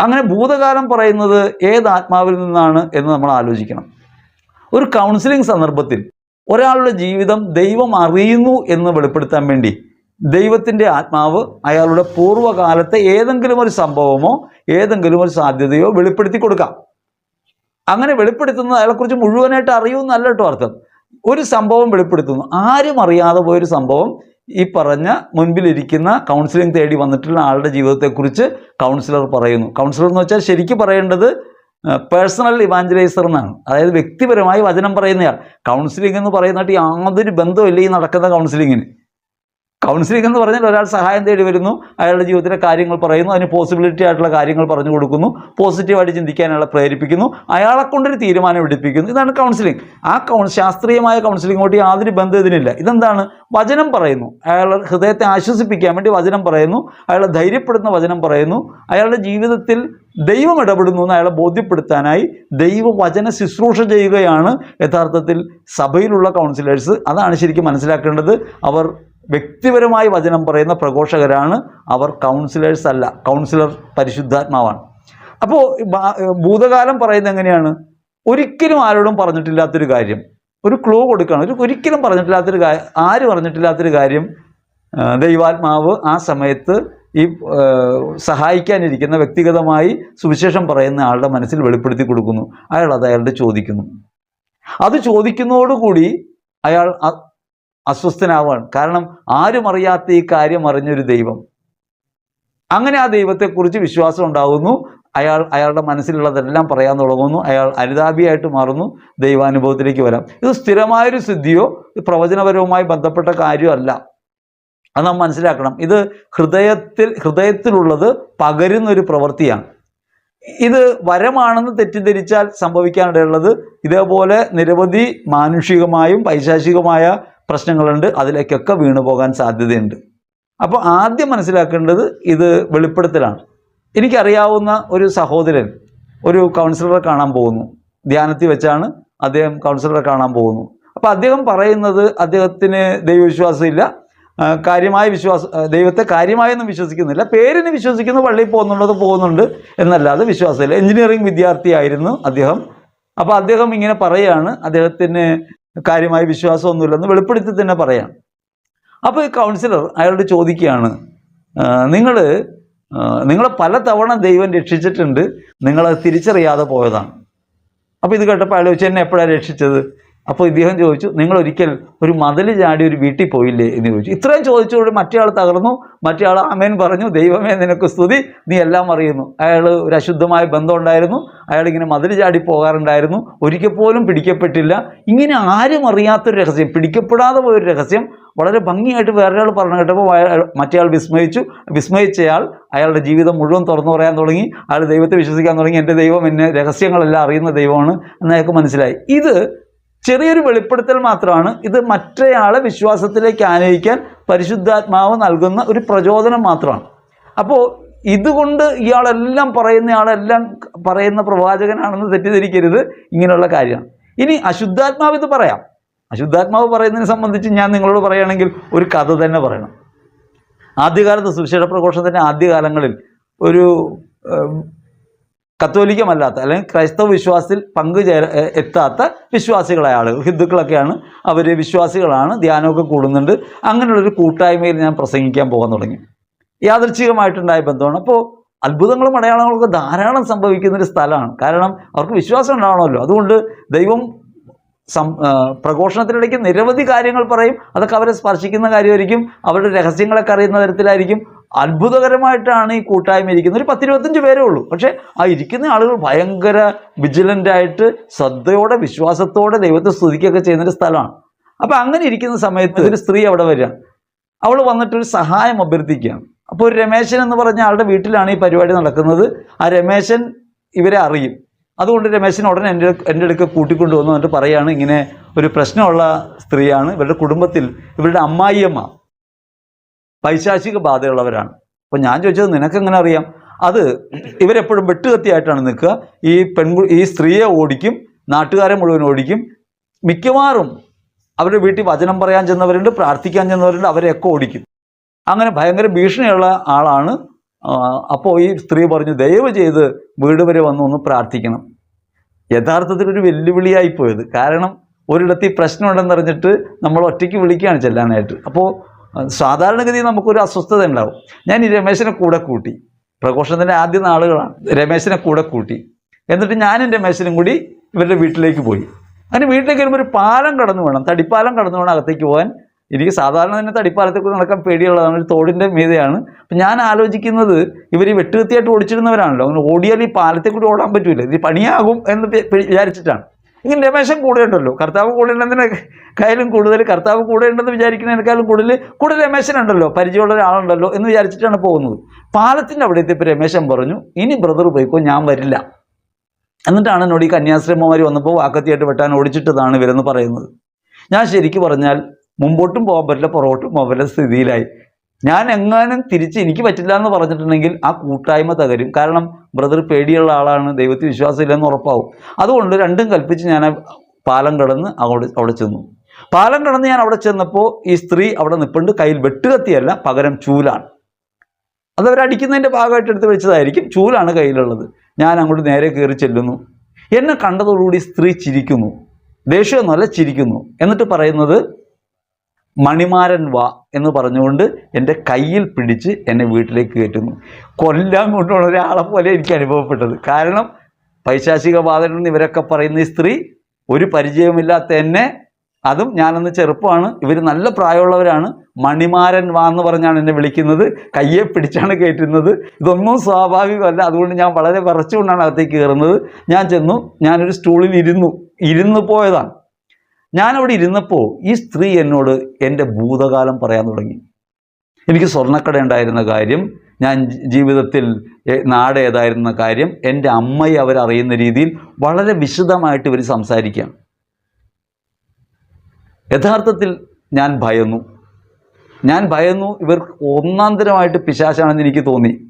അങ്ങനെ ഭൂതകാലം പറയുന്നത് ഏത് ആത്മാവിൽ നിന്നാണ് എന്ന് നമ്മൾ ആലോചിക്കണം. ഒരു കൗൺസിലിംഗ് സന്ദർഭത്തിൽ ഒരാളുടെ ജീവിതം ദൈവം അറിയുന്നു എന്ന് വെളിപ്പെടുത്താൻ വേണ്ടി ദൈവത്തിന്റെ ആത്മാവ് അയാളുടെ പൂർവകാലത്തെ ഏതെങ്കിലും ഒരു സംഭവമോ ഏതെങ്കിലും ഒരു സാധ്യതയോ വെളിപ്പെടുത്തി കൊടുക്കാം. അങ്ങനെ വെളിപ്പെടുത്തുന്നത് അയാളെക്കുറിച്ച് മുഴുവനായിട്ട് അറിയുമെന്നല്ല കേട്ടോ അർത്ഥം. ഒരു സംഭവം വെളിപ്പെടുത്തുന്നു. ആരും അറിയാതെ പോയൊരു സംഭവം ഈ പറഞ്ഞ മുൻപിലിരിക്കുന്ന കൗൺസിലിംഗ് തേടി വന്നിട്ടുള്ള ആളുടെ ജീവിതത്തെക്കുറിച്ച് കൗൺസിലർ പറയുന്നു. കൗൺസിലർ എന്ന് വെച്ചാൽ ശരിക്കും പറയേണ്ടത് പേഴ്സണൽ ഇവാഞ്ചലൈസർ എന്നാണ്. അതായത് വ്യക്തിപരമായി വചനം പറയുന്നയാൾ. കൗൺസിലിംഗ് എന്ന് പറയുന്നതായിട്ട് യാതൊരു ബന്ധമില്ല ഈ നടക്കുന്ന കൗൺസിലിങ്ങിന് കൗൺസിലിംഗ് എന്ന് പറഞ്ഞാൽ ഒരാൾ സഹായം തേടി വരുന്നു അയാളുടെ ജീവിതത്തിലെ കാര്യങ്ങൾ പറയുന്നു അതിന് പോസിബിലിറ്റി ആയിട്ടുള്ള കാര്യങ്ങൾ പറഞ്ഞു കൊടുക്കുന്നു പോസിറ്റീവായിട്ട് ചിന്തിക്കാൻ അയാളെ പ്രേരിപ്പിക്കുന്നു അയാളെ കൊണ്ടൊരു തീരുമാനം എടുപ്പിക്കുന്നു. ഇതാണ് കൗൺസിലിംഗ് ആ കൗൺ ശാസ്ത്രീയമായ കൗൺസിലിങ്ങോട്ട് യാതൊരു ബന്ധം ഇതിനില്ല. ഇതെന്താണ്? വചനം പറയുന്നു. അയാളുടെ ഹൃദയത്തെ ആശ്വസിപ്പിക്കാൻ വേണ്ടി വചനം പറയുന്നു അയാളെ ധൈര്യപ്പെടുന്ന വചനം പറയുന്നു അയാളുടെ ജീവിതത്തിൽ ദൈവം ഇടപെടുന്നു എന്ന് അയാളെ ബോധ്യപ്പെടുത്താനായി ദൈവവചന ശുശ്രൂഷ ചെയ്യുകയാണ് യഥാർത്ഥത്തിൽ സഭയിലുള്ള കൗൺസിലേഴ്സ് അതാണ് ശരിക്കും മനസ്സിലാക്കേണ്ടത്. അവർ വ്യക്തിപരമായി വചനം പറയുന്ന പ്രഘോഷകരാണ് അവർ കൗൺസിലേഴ്സ് അല്ല കൗൺസിലർ പരിശുദ്ധാത്മാവാണ്. അപ്പോൾ ഭൂതകാലം പറയുന്നത് എങ്ങനെയാണ്? ഒരിക്കലും ആരോടും പറഞ്ഞിട്ടില്ലാത്തൊരു കാര്യം. ഒരു ക്ലൂ കൊടുക്കുകയാണ് ഒരു ഒരിക്കലും പറഞ്ഞിട്ടില്ലാത്തൊരു കാര്യം ആര് പറഞ്ഞിട്ടില്ലാത്തൊരു കാര്യം ദൈവാത്മാവ് ആ സമയത്ത് ഈ സഹായിക്കാനിരിക്കുന്ന വ്യക്തിഗതമായി സുവിശേഷം പറയുന്ന ആളുടെ മനസ്സിൽ വെളിപ്പെടുത്തി കൊടുക്കുന്നു. അയാൾ അത് അയാളുടെ ചോദിക്കുന്നു. അത് ചോദിക്കുന്നതോടുകൂടി അയാൾ അസ്വസ്ഥനാവാണ് കാരണം ആരും അറിയാത്ത ഈ കാര്യം അറിഞ്ഞൊരു ദൈവം. അങ്ങനെ ആ ദൈവത്തെക്കുറിച്ച് വിശ്വാസം ഉണ്ടാകുന്നു അയാൾ അയാളുടെ മനസ്സിലുള്ളതെല്ലാം പറയാൻ തുടങ്ങുന്നു. അയാൾ അനുതാപിയായിട്ട് മാറുന്നു. ദൈവാനുഭവത്തിലേക്ക് വരാം. ഇത് സ്ഥിരമായൊരു സിദ്ധിയോ പ്രവചനപരവുമായി ബന്ധപ്പെട്ട കാര്യമല്ല അത് നാം മനസ്സിലാക്കണം. ഇത് ഹൃദയത്തിൽ ഹൃദയത്തിലുള്ളത് പകരുന്നൊരു പ്രവൃത്തിയാണ്. ഇത് വരമാണെന്ന് തെറ്റിദ്ധരിച്ചാൽ സംഭവിക്കാനിടയുള്ളത് ഇതേപോലെ നിരവധി മാനുഷികമായും പൈശാചികമായ പ്രശ്നങ്ങളുണ്ട് അതിലേക്കൊക്കെ വീണു പോകാൻ സാധ്യതയുണ്ട്. അപ്പോൾ ആദ്യം മനസ്സിലാക്കേണ്ടത് ഇത് വെളിപ്പെടുത്തലാണ്. എനിക്കറിയാവുന്ന ഒരു സഹോദരൻ ഒരു കൗൺസിലറെ കാണാൻ പോകുന്നു. ധ്യാനത്തിൽ വെച്ചാണ് അദ്ദേഹം കൗൺസിലറെ കാണാൻ പോകുന്നു. അപ്പോൾ അദ്ദേഹം പറയുന്നത് അദ്ദേഹത്തിന് ദൈവവിശ്വാസമില്ല. കാര്യമായ വിശ്വാസം ദൈവത്തെ കാര്യമായൊന്നും വിശ്വസിക്കുന്നില്ല. പേരിന് വിശ്വസിക്കുന്നു പള്ളിയിൽ പോകുന്നുള്ളത് പോകുന്നുണ്ട് എന്നല്ലാതെ വിശ്വാസമില്ല. എഞ്ചിനീയറിംഗ് വിദ്യാർത്ഥിയായിരുന്നു അദ്ദേഹം. അപ്പോൾ അദ്ദേഹം ഇങ്ങനെ പറയുകയാണ് അദ്ദേഹത്തിന് കാര്യമായ വിശ്വാസമൊന്നുമില്ലെന്ന് വെളിപ്പെടുത്തി തന്നെ പറയാം. അപ്പോൾ ഈ കൗൺസിലർ അയാളോട് ചോദിക്കുകയാണ് നിങ്ങൾ നിങ്ങളെ പല തവണ ദൈവം രക്ഷിച്ചിട്ടുണ്ട് നിങ്ങളത് തിരിച്ചറിയാതെ പോയതാണ്. അപ്പോൾ ഇത് കേട്ടപ്പോൾ ചോദിച്ചു എന്നെ എപ്പോഴാണ് രക്ഷിച്ചത്? അപ്പോൾ ഇദ്ദേഹം ചോദിച്ചു നിങ്ങൾ ഒരിക്കൽ ഒരു മതിൽ ചാടി ഒരു വീട്ടിൽ പോയില്ലേ? എന്ന് ചോദിച്ചു. ഇത്രയും ചോദിച്ചുകൊണ്ട് മറ്റേ ആൾ തകർന്നു. മറ്റേ ആൾ അമേൻ പറഞ്ഞു ദൈവമേ നിനക്ക് സ്തുതി. നീ എല്ലാം അറിയുന്നു. അയാൾ ഒരു അശുദ്ധമായ ബന്ധം ഉണ്ടായിരുന്നു. അയാൾ ഇങ്ങനെ മതിൽ ചാടി പോകാറുണ്ടായിരുന്നു. ഒരിക്കൽ പോലും പിടിക്കപ്പെട്ടില്ല. ഇങ്ങനെ ആരും അറിയാത്തൊരു രഹസ്യം പിടിക്കപ്പെടാതെ പോയൊരു രഹസ്യം വളരെ ഭംഗിയായിട്ട് വേറൊരാൾ പറഞ്ഞു കേട്ടപ്പോൾ അയാൾ മറ്റേ ആൾ വിസ്മയിച്ചു. വിസ്മയിച്ചയാൾ അയാളുടെ ജീവിതം മുഴുവൻ തുറന്നു പറയാൻ തുടങ്ങി. അയാൾ ദൈവത്തെ വിശ്വസിക്കാൻ തുടങ്ങി. എന്റെ ദൈവം എന്നെ രഹസ്യങ്ങളെല്ലാം അറിയുന്ന ദൈവമാണ് എന്ന് അയാൾക്ക് മനസ്സിലായി. ഇത് ചെറിയൊരു വെളിപ്പെടുത്തൽ മാത്രമാണ്. ഇത് മറ്റേയാളെ വിശ്വാസത്തിലേക്ക് ആനയിക്കാൻ പരിശുദ്ധാത്മാവ് നൽകുന്ന ഒരു പ്രചോദനം മാത്രമാണ്. അപ്പോൾ ഇതുകൊണ്ട് ഇയാളെല്ലാം പറയുന്ന ആളെല്ലാം പറയുന്ന പ്രവാചകനാണെന്ന് തെറ്റിദ്ധരിക്കരുത്. ഇങ്ങനെയുള്ള കാര്യമാണ്. ഇനി അശുദ്ധാത്മാവ് ഇത് പറയാം. അശുദ്ധാത്മാവ് പറയുന്നതിനെ സംബന്ധിച്ച് ഞാൻ നിങ്ങളോട് പറയുകയാണെങ്കിൽ ഒരു കഥ തന്നെ പറയണം. ആദ്യകാലത്ത് സുവിശേഷ പ്രഘോഷത്തിന്റെ ആദ്യകാലങ്ങളിൽ ഒരു കത്തോലിക്കമല്ലാത്ത അല്ലെങ്കിൽ ക്രൈസ്തവ വിശ്വാസത്തിൽ പങ്കുചേര എത്താത്ത വിശ്വാസികളായ ആളുകൾ ഹിന്ദുക്കളൊക്കെയാണ് അവർ വിശ്വാസികളാണ് ധ്യാനമൊക്കെ കൂടുന്നുണ്ട്. അങ്ങനെയുള്ളൊരു കൂട്ടായ്മയിൽ ഞാൻ പ്രസംഗിക്കാൻ പോകാൻ തുടങ്ങി. യാദൃച്ഛികമായിട്ടുണ്ടായ ബന്ധമാണ്. അപ്പോൾ അത്ഭുതങ്ങളും അടയാളങ്ങളൊക്കെ ധാരാളം സംഭവിക്കുന്ന ഒരു സ്ഥലമാണ്. കാരണം അവർക്ക് വിശ്വാസം ഉണ്ടാവണമല്ലോ. അതുകൊണ്ട് ദൈവം സം പ്രഘോഷണത്തിനിടയ്ക്ക് നിരവധി കാര്യങ്ങൾ പറയും. അതൊക്കെ അവരെ സ്പർശിക്കുന്ന കാര്യമായിരിക്കും. അവരുടെ രഹസ്യങ്ങളൊക്കെ അറിയുന്ന തരത്തിലായിരിക്കും. അത്ഭുതകരമായിട്ടാണ് ഈ കൂട്ടായ്മ ഇരിക്കുന്നത്. ഒരു പത്തിരുപത്തഞ്ച് പേരേ ഉള്ളൂ. പക്ഷേ ആ ഇരിക്കുന്ന ആളുകൾ ഭയങ്കര വിജിലന്റ് ആയിട്ട് ശ്രദ്ധയോടെ വിശ്വാസത്തോടെ ദൈവത്തെ സ്തുതിക്കുകയൊക്കെ ചെയ്യുന്നൊരു സ്ഥലമാണ്. അപ്പോൾ അങ്ങനെ ഇരിക്കുന്ന സമയത്ത് ഒരു സ്ത്രീ അവിടെ വരിക. അവൾ വന്നിട്ടൊരു സഹായം അഭ്യർത്ഥിക്കുകയാണ്. അപ്പോൾ ഒരു രമേശൻ എന്ന് പറഞ്ഞ ആളുടെ വീട്ടിലാണ് ഈ പരിപാടി നടക്കുന്നത്. ആ രമേശൻ ഇവരെ അറിയും. അതുകൊണ്ട് രമേശൻ ഉടനെ എന്റെ എന്റെ അടുക്ക് കൂട്ടിക്കൊണ്ടു വന്നു എന്നിട്ട് പറയുകയാണ് ഇങ്ങനെ ഒരു പ്രശ്നമുള്ള സ്ത്രീയാണ്. ഇവരുടെ കുടുംബത്തിൽ ഇവരുടെ അമ്മായിയമ്മ പൈശാചിക ബാധയുള്ളവരാണ്. അപ്പോൾ ഞാൻ ചോദിച്ചത് നിനക്കെങ്ങനെ അറിയാം? അത് ഇവരെപ്പോഴും വെട്ടുകത്തിയായിട്ടാണ് നിൽക്കുക. ഈ പെൺകു ഈ സ്ത്രീയെ ഓടിക്കും നാട്ടുകാരെ മുഴുവൻ ഓടിക്കും. മിക്കവാറും അവരുടെ വീട്ടിൽ വചനം പറയാൻ ചെന്നവരുണ്ട് പ്രാർത്ഥിക്കാൻ ചെന്നവരുണ്ട് അവരെയൊക്കെ ഓടിക്കും. അങ്ങനെ ഭയങ്കര ഭീഷണിയുള്ള ആളാണ് അപ്പോൾ ഈ സ്ത്രീ പറഞ്ഞു ദയവ് ചെയ്ത് വീട് വരെ വന്ന് ഒന്ന് പ്രാർത്ഥിക്കണം. യഥാർത്ഥത്തിൽ ഒരു വെല്ലുവിളിയായി പോയത്. കാരണം ഒരിടത്ത് ഈ പ്രശ്നമുണ്ടെന്ന് അറിഞ്ഞിട്ട് നമ്മൾ ഒറ്റയ്ക്ക് വിളിക്കുകയാണ് ചെല്ലാനായിട്ട്. അപ്പോൾ അഹ് സാധാരണഗതിയിൽ നമുക്കൊരു അസ്വസ്ഥത ഉണ്ടാവും. ഞാൻ ഈ രമേശിനെ കൂടെ കൂട്ടി. പ്രഘോഷണത്തിന്റെ ആദ്യ നാളുകളാണ്. രമേശിനെ കൂടെ കൂട്ടി. എന്നിട്ട് ഞാനും രമേശനും കൂടി ഇവരുടെ വീട്ടിലേക്ക് പോയി. അങ്ങനെ വീട്ടിലേക്ക് വരുമ്പോൾ ഒരു പാലം കടന്നു വേണം. തടിപ്പാലം കടന്നു വേണം അകത്തേക്ക് പോകാൻ. എനിക്ക് സാധാരണ തന്നെ തടിപ്പാലത്തെക്കുറിച്ച് നടക്കാൻ പേടിയുള്ളതാണ്. ഒരു തോടിന്റെ മീതയാണ്. അപ്പം ഞാൻ ആലോചിക്കുന്നത് ഇവർ ഈ വെട്ടുകത്തിയായിട്ട് ഓടിച്ചിരുന്നവരാണല്ലോ അങ്ങനെ ഓടിയാൽ ഈ പാലത്തെ കൂടി ഓടാൻ പറ്റില്ല ഇത് പണിയാകും എന്ന് വിചാരിച്ചിട്ടാണ്. ഇങ്ങനെ രമേശൻ കൂടെ ഉണ്ടല്ലോ. കർത്താവ് കൂടെ കയ്യിലും കൂടുതൽ കർത്താവ് കൂടെ ഉണ്ടെന്ന് വിചാരിക്കുന്നതിനേക്കാളും കൂടുതൽ കൂടെ രമേശനുണ്ടല്ലോ പരിചയമുള്ള ഒരാളുണ്ടല്ലോ എന്ന് വിചാരിച്ചിട്ടാണ് പോകുന്നത്. പാലത്തിന്റെ അവിടെ എത്തിയപ്പോൾ രമേശൻ പറഞ്ഞു ഇനി ബ്രദർ പോയിക്കോ ഞാൻ വരില്ല. എന്നിട്ടാണ് എന്നോട് ഈ കന്യാശ്രമമാർ വന്നപ്പോൾ വാക്കത്തിയായിട്ട് വെട്ടാൻ ഓടിച്ചിട്ടതാണ് ഇവരെന്ന് പറയുന്നത്. ഞാൻ ശരിക്കും പറഞ്ഞാൽ മുമ്പോട്ടും പോകാൻ പറ്റില്ല പുറകോട്ടും പോകാൻ പറ്റില്ല സ്ഥിതിയിലായി. ഞാൻ എങ്ങാനും തിരിച്ച് എനിക്ക് പറ്റില്ല എന്ന് പറഞ്ഞിട്ടുണ്ടെങ്കിൽ ആ കൂട്ടായ്മ തകരും. കാരണം ബ്രദർ പേടിയുള്ള ആളാണ് ദൈവത്തിൽ വിശ്വാസമില്ലെന്ന് ഉറപ്പാവും. അതുകൊണ്ട് രണ്ടും കൽപ്പിച്ച് ഞാൻ പാലം കടന്ന് അവിടെ അവിടെ ചെന്നു. പാലം കടന്ന് ഞാൻ അവിടെ ചെന്നപ്പോൾ ഈ സ്ത്രീ അവിടെ നിൽപ്പുണ്ട് കയ്യിൽ വെട്ടുകത്തിയല്ല പകരം ചൂലാണ്. അത് അവരടിക്കുന്നതിന്റെ ഭാഗമായിട്ട് എടുത്ത് വെച്ചതായിരിക്കും. ചൂലാണ് കയ്യിലുള്ളത്. ഞാൻ അങ്ങോട്ട് നേരെ കയറി ചെല്ലുന്നു. എന്നെ കണ്ടതോടുകൂടി സ്ത്രീ ചിരിക്കുന്നു. ദേഷ്യമൊന്നുമല്ല ചിരിക്കുന്നു. എന്നിട്ട് പറയുന്നത് മണിമാരൻ വാ എന്ന് പറഞ്ഞുകൊണ്ട് എന്റെ കയ്യിൽ പിടിച്ച് എന്നെ വീട്ടിലേക്ക് കയറ്റുന്നു. കൊല്ലാൻ കൊണ്ടുള്ള ഒരാളെ പോലെ എനിക്ക് അനുഭവപ്പെട്ടത്. കാരണം പൈശാചിക ബാധകളെന്ന് ഇവരൊക്കെ പറയുന്ന ഈ സ്ത്രീ ഒരു പരിചയമില്ലാത്ത എന്നെ അതും ഞാനന്ന് ചെറുപ്പമാണ് ഇവർ നല്ല പ്രായമുള്ളവരാണ് മണിമാരൻ വാ എന്ന് പറഞ്ഞാണ് എന്നെ വിളിക്കുന്നത് കയ്യെ പിടിച്ചാണ് കയറ്റുന്നത്. ഇതൊന്നും സ്വാഭാവികമല്ല. അതുകൊണ്ട് ഞാൻ വളരെ വിറച്ചുകൊണ്ടാണ് അകത്തേക്ക് കയറുന്നത്. ഞാൻ ചെന്നു ഞാനൊരു സ്റ്റൂളിൽ ഇരുന്നു. ഇരുന്ന് പോയതാണ്. ഞാനവിടെ ഇരുന്നപ്പോൾ ഈ സ്ത്രീ എന്നോട് എന്റെ ഭൂതകാലം പറയാൻ തുടങ്ങി. എനിക്ക് സ്വർണക്കട ഉണ്ടായിരുന്ന കാര്യം ഞാൻ ജീവിതത്തിൽ നാട് ഏതായിരുന്ന കാര്യം എന്റെ അമ്മയെ അവരറിയുന്ന രീതിയിൽ വളരെ വിശദമായിട്ട് ഇവർ സംസാരിക്കുകയാണ് യഥാർത്ഥത്തിൽ ഞാൻ ഭയന്നു. ഞാൻ ഭയന്നു ഇവർ ഒന്നാന്തരമായിട്ട് പിശാശാണെന്ന് എനിക്ക് തോന്നി.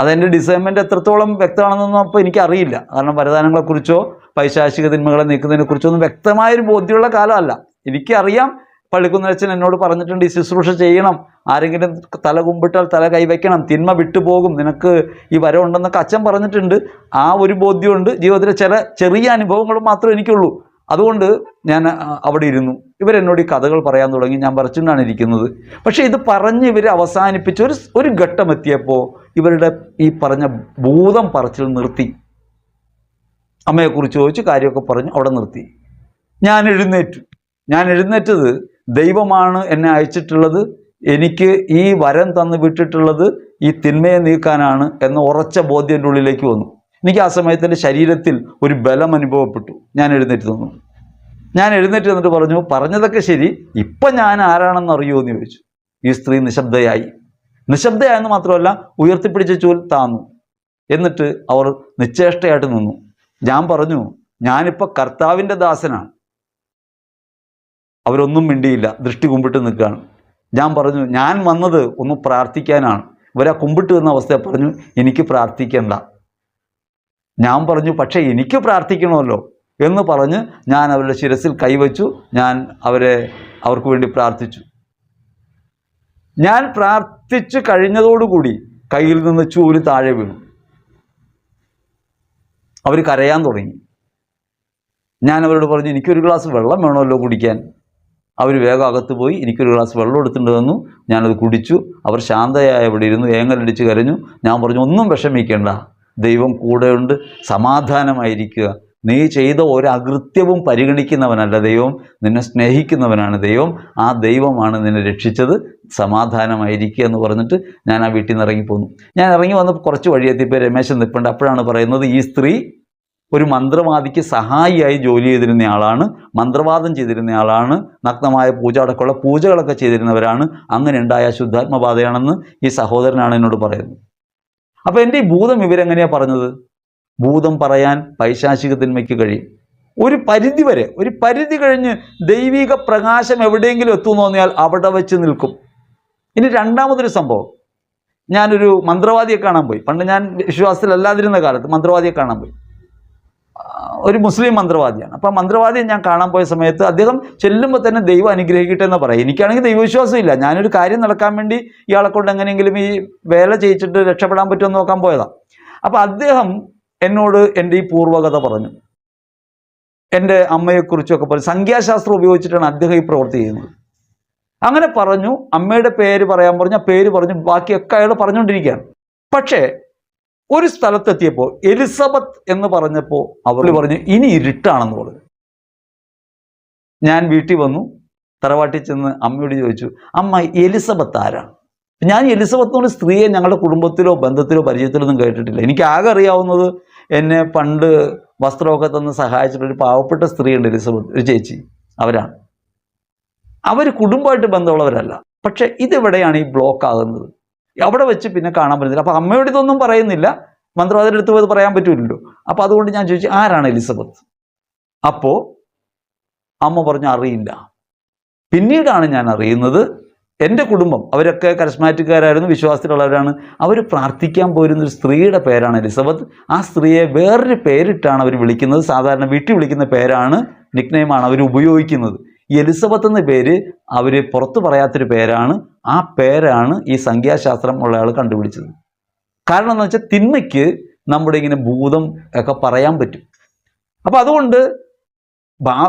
അതെന്റെ ഡിസൈൻമെന്റ് എത്രത്തോളം വ്യക്തമാണെന്നൊന്നും അപ്പോൾ എനിക്കറിയില്ല. കാരണം വരദാനങ്ങളെക്കുറിച്ചോ പൈശാചിക തിന്മകളെ നീക്കുന്നതിനെക്കുറിച്ചോ ഒന്നും വ്യക്തമായൊരു ബോധ്യമുള്ള കാലമല്ല. എനിക്കറിയാം പള്ളിക്കുന്നച്ചൻ എന്നോട് പറഞ്ഞിട്ടുണ്ട് ഈ ശുശ്രൂഷ ചെയ്യണം. ആരെങ്കിലും തല കുമ്പിട്ടാൽ തല കൈവയ്ക്കണം. തിന്മ വിട്ടുപോകും. നിനക്ക് ഈ വരം ഉണ്ടെന്നൊക്കെ അച്ഛൻ പറഞ്ഞിട്ടുണ്ട്. ആ ഒരു ബോധ്യമുണ്ട്. ജീവിതത്തിലെ ചില ചെറിയ അനുഭവങ്ങൾ മാത്രമേ എനിക്കുള്ളൂ. അതുകൊണ്ട് ഞാൻ അവിടെ ഇരുന്നു. ഇവരെന്നോട് ഈ കഥകൾ പറയാൻ തുടങ്ങി. ഞാൻ പറിച്ചുകൊണ്ടാണ് ഇരിക്കുന്നത്. പക്ഷേ ഇത് പറഞ്ഞ് ഇവർ അവസാനിപ്പിച്ച് ഒരു ഒരു ഘട്ടം എത്തിയപ്പോൾ ഇവരുടെ ഈ പറഞ്ഞ ഭൂതം പറച്ചിൽ നിർത്തി. അമ്മയെക്കുറിച്ച് ചോദിച്ചു കാര്യമൊക്കെ പറഞ്ഞു അവിടെ നിർത്തി. ഞാൻ എഴുന്നേറ്റു. ഞാൻ എഴുന്നേറ്റത് ദൈവമാണ് എന്നെ അയച്ചിട്ടുള്ളത്. എനിക്ക് ഈ വരം തന്ന് വിട്ടിട്ടുള്ളത് ഈ തിന്മയെ നീക്കാനാണ് എന്ന ഉറച്ച ബോധ്യന്റെ ഉള്ളിലേക്ക് വന്നു. എനിക്ക് ആ സമയത്ത് എന്റെ ശരീരത്തിൽ ഒരു ബലം അനുഭവപ്പെട്ടു. ഞാൻ എഴുന്നേറ്റ് നിന്നു. ഞാൻ എഴുന്നേറ്റ് നിന്നിട്ട് പറഞ്ഞു പറഞ്ഞതൊക്കെ ശരി ഇപ്പം ഞാൻ ആരാണെന്ന് അറിയുമോ? എന്ന് ചോദിച്ചു. ഈ സ്ത്രീ നിശബ്ദയായി. നിശബ്ദയായെന്ന് മാത്രമല്ല ഉയർത്തിപ്പിടിച്ച ചൂൽ താന്നു. എന്നിട്ട് അവർ നിശ്ചേഷ്ടയായിട്ട് നിന്നു. ഞാൻ പറഞ്ഞു ഞാനിപ്പോൾ കർത്താവിന്റെ ദാസനാണ്. അവരൊന്നും മിണ്ടിയില്ല ദൃഷ്ടി കുമ്പിട്ട് നിൽക്കുകയാണ്. ഞാൻ പറഞ്ഞു ഞാൻ വന്നത് ഒന്ന് പ്രാർത്ഥിക്കാനാണ്. ഇവരാ കുമ്പിട്ട് നിന്ന അവസ്ഥയെ പറഞ്ഞു എനിക്ക് പ്രാർത്ഥിക്കണ്ട. ഞാൻ പറഞ്ഞു പക്ഷേ എനിക്ക് പ്രാർത്ഥിക്കണമല്ലോ. എന്ന് പറഞ്ഞ് ഞാൻ അവരുടെ ശിരസിൽ കൈവച്ചു ഞാൻ അവരെ അവർക്ക് വേണ്ടി പ്രാർത്ഥിച്ചു. ഞാൻ പ്രാർത്ഥിച്ചു കഴിഞ്ഞതോടുകൂടി കയ്യിൽ നിന്ന് ചൂര് താഴെ വീണു. അവർ കരയാൻ തുടങ്ങി. ഞാൻ അവരോട് പറഞ്ഞു എനിക്കൊരു ഗ്ലാസ് വെള്ളം വേണമല്ലോ കുടിക്കാൻ. അവർ വേഗം അകത്ത് പോയി എനിക്കൊരു ഗ്ലാസ് വെള്ളം എടുത്തിട്ട് തന്നു. ഞാനത് കുടിച്ചു. അവർ ശാന്തയായി അവിടെ ഇരുന്നു ഏങ്ങലടിച്ച് കരഞ്ഞു. ഞാൻ പറഞ്ഞു ഒന്നും വിഷമിക്കേണ്ട. ദൈവം കൂടെയുണ്ട് സമാധാനമായിരിക്കുക. നീ ചെയ്ത ഒരു അകൃത്യവും പരിഗണിക്കുന്നവനല്ല ദൈവം നിന്നെ സ്നേഹിക്കുന്നവനാണ് ദൈവം ആ ദൈവമാണ് നിന്നെ രക്ഷിച്ചത് സമാധാനമായിരിക്കുക എന്ന് പറഞ്ഞിട്ട് ഞാൻ ആ വീട്ടിൽ നിന്ന് ഇറങ്ങിപ്പോന്നു ഞാൻ ഇറങ്ങി വന്നപ്പോൾ കുറച്ച് വഴിയെത്തിയപ്പോൾ രമേശൻ നിൽപ്പുണ്ട് അപ്പോഴാണ് പറയുന്നത് ഈ സ്ത്രീ ഒരു മന്ത്രവാദിക്ക് സഹായിയായി ജോലി ചെയ്തിരുന്ന ആളാണ് മന്ത്രവാദം ചെയ്തിരുന്ന ആളാണ് നഗ്നമായ പൂജ അടക്കമുള്ള പൂജകളൊക്കെ ചെയ്തിരുന്നവരാണ് അങ്ങനെ ഉണ്ടായ ശുദ്ധാത്മബാധയാണെന്ന് ഈ സഹോദരനാണ് എന്നോട് പറയുന്നത് അപ്പോൾ എന്റെ ഈ ഭൂതം എങ്ങനെയാ പറഞ്ഞത്? ഭൂതം പറയാൻ പൈശാചിക തിന്മയ്ക്ക് കഴിയും. ഒരു പരിധി വരെ ഒരു പരിധി കഴിഞ്ഞ് ദൈവിക പ്രകാശം എവിടെയെങ്കിലും എത്തുമെന്ന് തോന്നിയാൽ അവിടെ വെച്ച് നിൽക്കും. ഇനി രണ്ടാമതൊരു സംഭവം. ഞാനൊരു മന്ത്രവാദിയെ കാണാൻ പോയി. പണ്ട് ഞാൻ വിശ്വാസത്തിലല്ലാതിരുന്ന കാലത്ത് മന്ത്രവാദിയെ കാണാൻ പോയി. ഒരു മുസ്ലിം മന്ത്രവാദിയാണ്. അപ്പോൾ മന്ത്രവാദിയെ ഞാൻ കാണാൻ പോയ സമയത്ത് അദ്ദേഹം ചെല്ലുമ്പോൾ തന്നെ ദൈവം അനുഗ്രഹിക്കട്ടെ എന്ന് പറയും. എനിക്കാണെങ്കിൽ ദൈവവിശ്വാസം ഇല്ല. ഞാനൊരു കാര്യം നടക്കാൻ വേണ്ടി ഇയാളെ കൊണ്ട് എങ്ങനെയെങ്കിലും ഈ വേല ചെയ്യിച്ചിട്ട് രക്ഷപ്പെടാൻ പറ്റുമെന്ന് നോക്കാൻ പോയതാണ് അപ്പോൾ അദ്ദേഹം എന്നോട് എന്റെ ഈ പൂർവകഥ പറഞ്ഞു. എന്റെ അമ്മയെക്കുറിച്ചൊക്കെ പറഞ്ഞു. സംഖ്യാശാസ്ത്രം ഉപയോഗിച്ചിട്ടാണ് അദ്ദേഹം ഈ പ്രവൃത്തി ചെയ്യുന്നത്. അങ്ങനെ പറഞ്ഞു. അമ്മയുടെ പേര് പറയാൻ പറഞ്ഞു. പേര് പറഞ്ഞു. ബാക്കിയൊക്കെ അയാൾ പറഞ്ഞുകൊണ്ടിരിക്കുകയാണ്. പക്ഷേ ഒരു സ്ഥലത്തെത്തിയപ്പോൾ എലിസബത്ത് എന്ന് പറഞ്ഞപ്പോൾ അവർ പറഞ്ഞു ഇനി ഇരുട്ടാണെന്ന് പറഞ്ഞു. ഞാൻ വീട്ടിൽ വന്നു തറവാട്ടിൽ ചെന്ന് അമ്മയോട് ചോദിച്ചു അമ്മ എലിസബത്ത് ആരാണ് ഞാൻ എലിസബത്ത് എന്ന് പറഞ്ഞ സ്ത്രീയെ ഞങ്ങളുടെ കുടുംബത്തിലോ ബന്ധത്തിലോ പരിചയത്തിലോ ഒന്നും കേട്ടിട്ടില്ല. എനിക്ക് ആകെ അറിയാവുന്നത് എന്നെ പണ്ട് വസ്ത്രമൊക്കെ തന്ന് സഹായിച്ചിട്ടൊരു പാവപ്പെട്ട സ്ത്രീയുണ്ട് എലിസബത്ത് ഒരു ചേച്ചി അവരാണ്. അവർ കുടുംബമായിട്ട് ബന്ധമുള്ളവരല്ല. പക്ഷെ ഇതെവിടെയാണ് ഈ ബ്ലോക്ക് ആകുന്നത്? അവിടെ വെച്ച് പിന്നെ കാണാൻ പറ്റുന്നില്ല അപ്പോൾ അമ്മയോട് ഇതൊന്നും പറയുന്നില്ല. മന്ത്രവാദിയുടെ അടുത്ത് പോയത് പറയാൻ പറ്റില്ലല്ലോ അപ്പോൾ അതുകൊണ്ട് ഞാൻ ചോദിച്ചു ആരാണ് എലിസബത്ത്? അപ്പോൾ അമ്മ പറഞ്ഞു അറിയില്ല. പിന്നീടാണ് ഞാൻ അറിയുന്നത് എന്റെ കുടുംബം അവരൊക്കെ കരസ്മാറ്റിക്കാരായിരുന്നു വിശ്വാസത്തിലുള്ളവരാണ് അവർ പ്രാർത്ഥിക്കാൻ പോയിരുന്ന ഒരു സ്ത്രീയുടെ പേരാണ് എലിസബത്ത്. ആ സ്ത്രീയെ വേറൊരു പേരിട്ടാണ് അവർ വിളിക്കുന്നത്. സാധാരണ വീട്ടിൽ വിളിക്കുന്ന പേരാണ് നിക്നെയിമാണ് അവർ ഉപയോഗിക്കുന്നത്. എലിസബത്ത് എന്ന പേര് അവർ പുറത്തു പറയാത്തൊരു പേരാണ് ആ പേരാണ് ഈ സംഖ്യാശാസ്ത്രം ഉള്ള ആൾ കണ്ടുപിടിച്ചത്. കാരണം എന്ന് വെച്ചാൽ തിന്മയ്ക്ക് നമ്മുടെ ഇങ്ങനെ ഭൂതം ഒക്കെ പറയാൻ പറ്റും. അപ്പം അതുകൊണ്ട്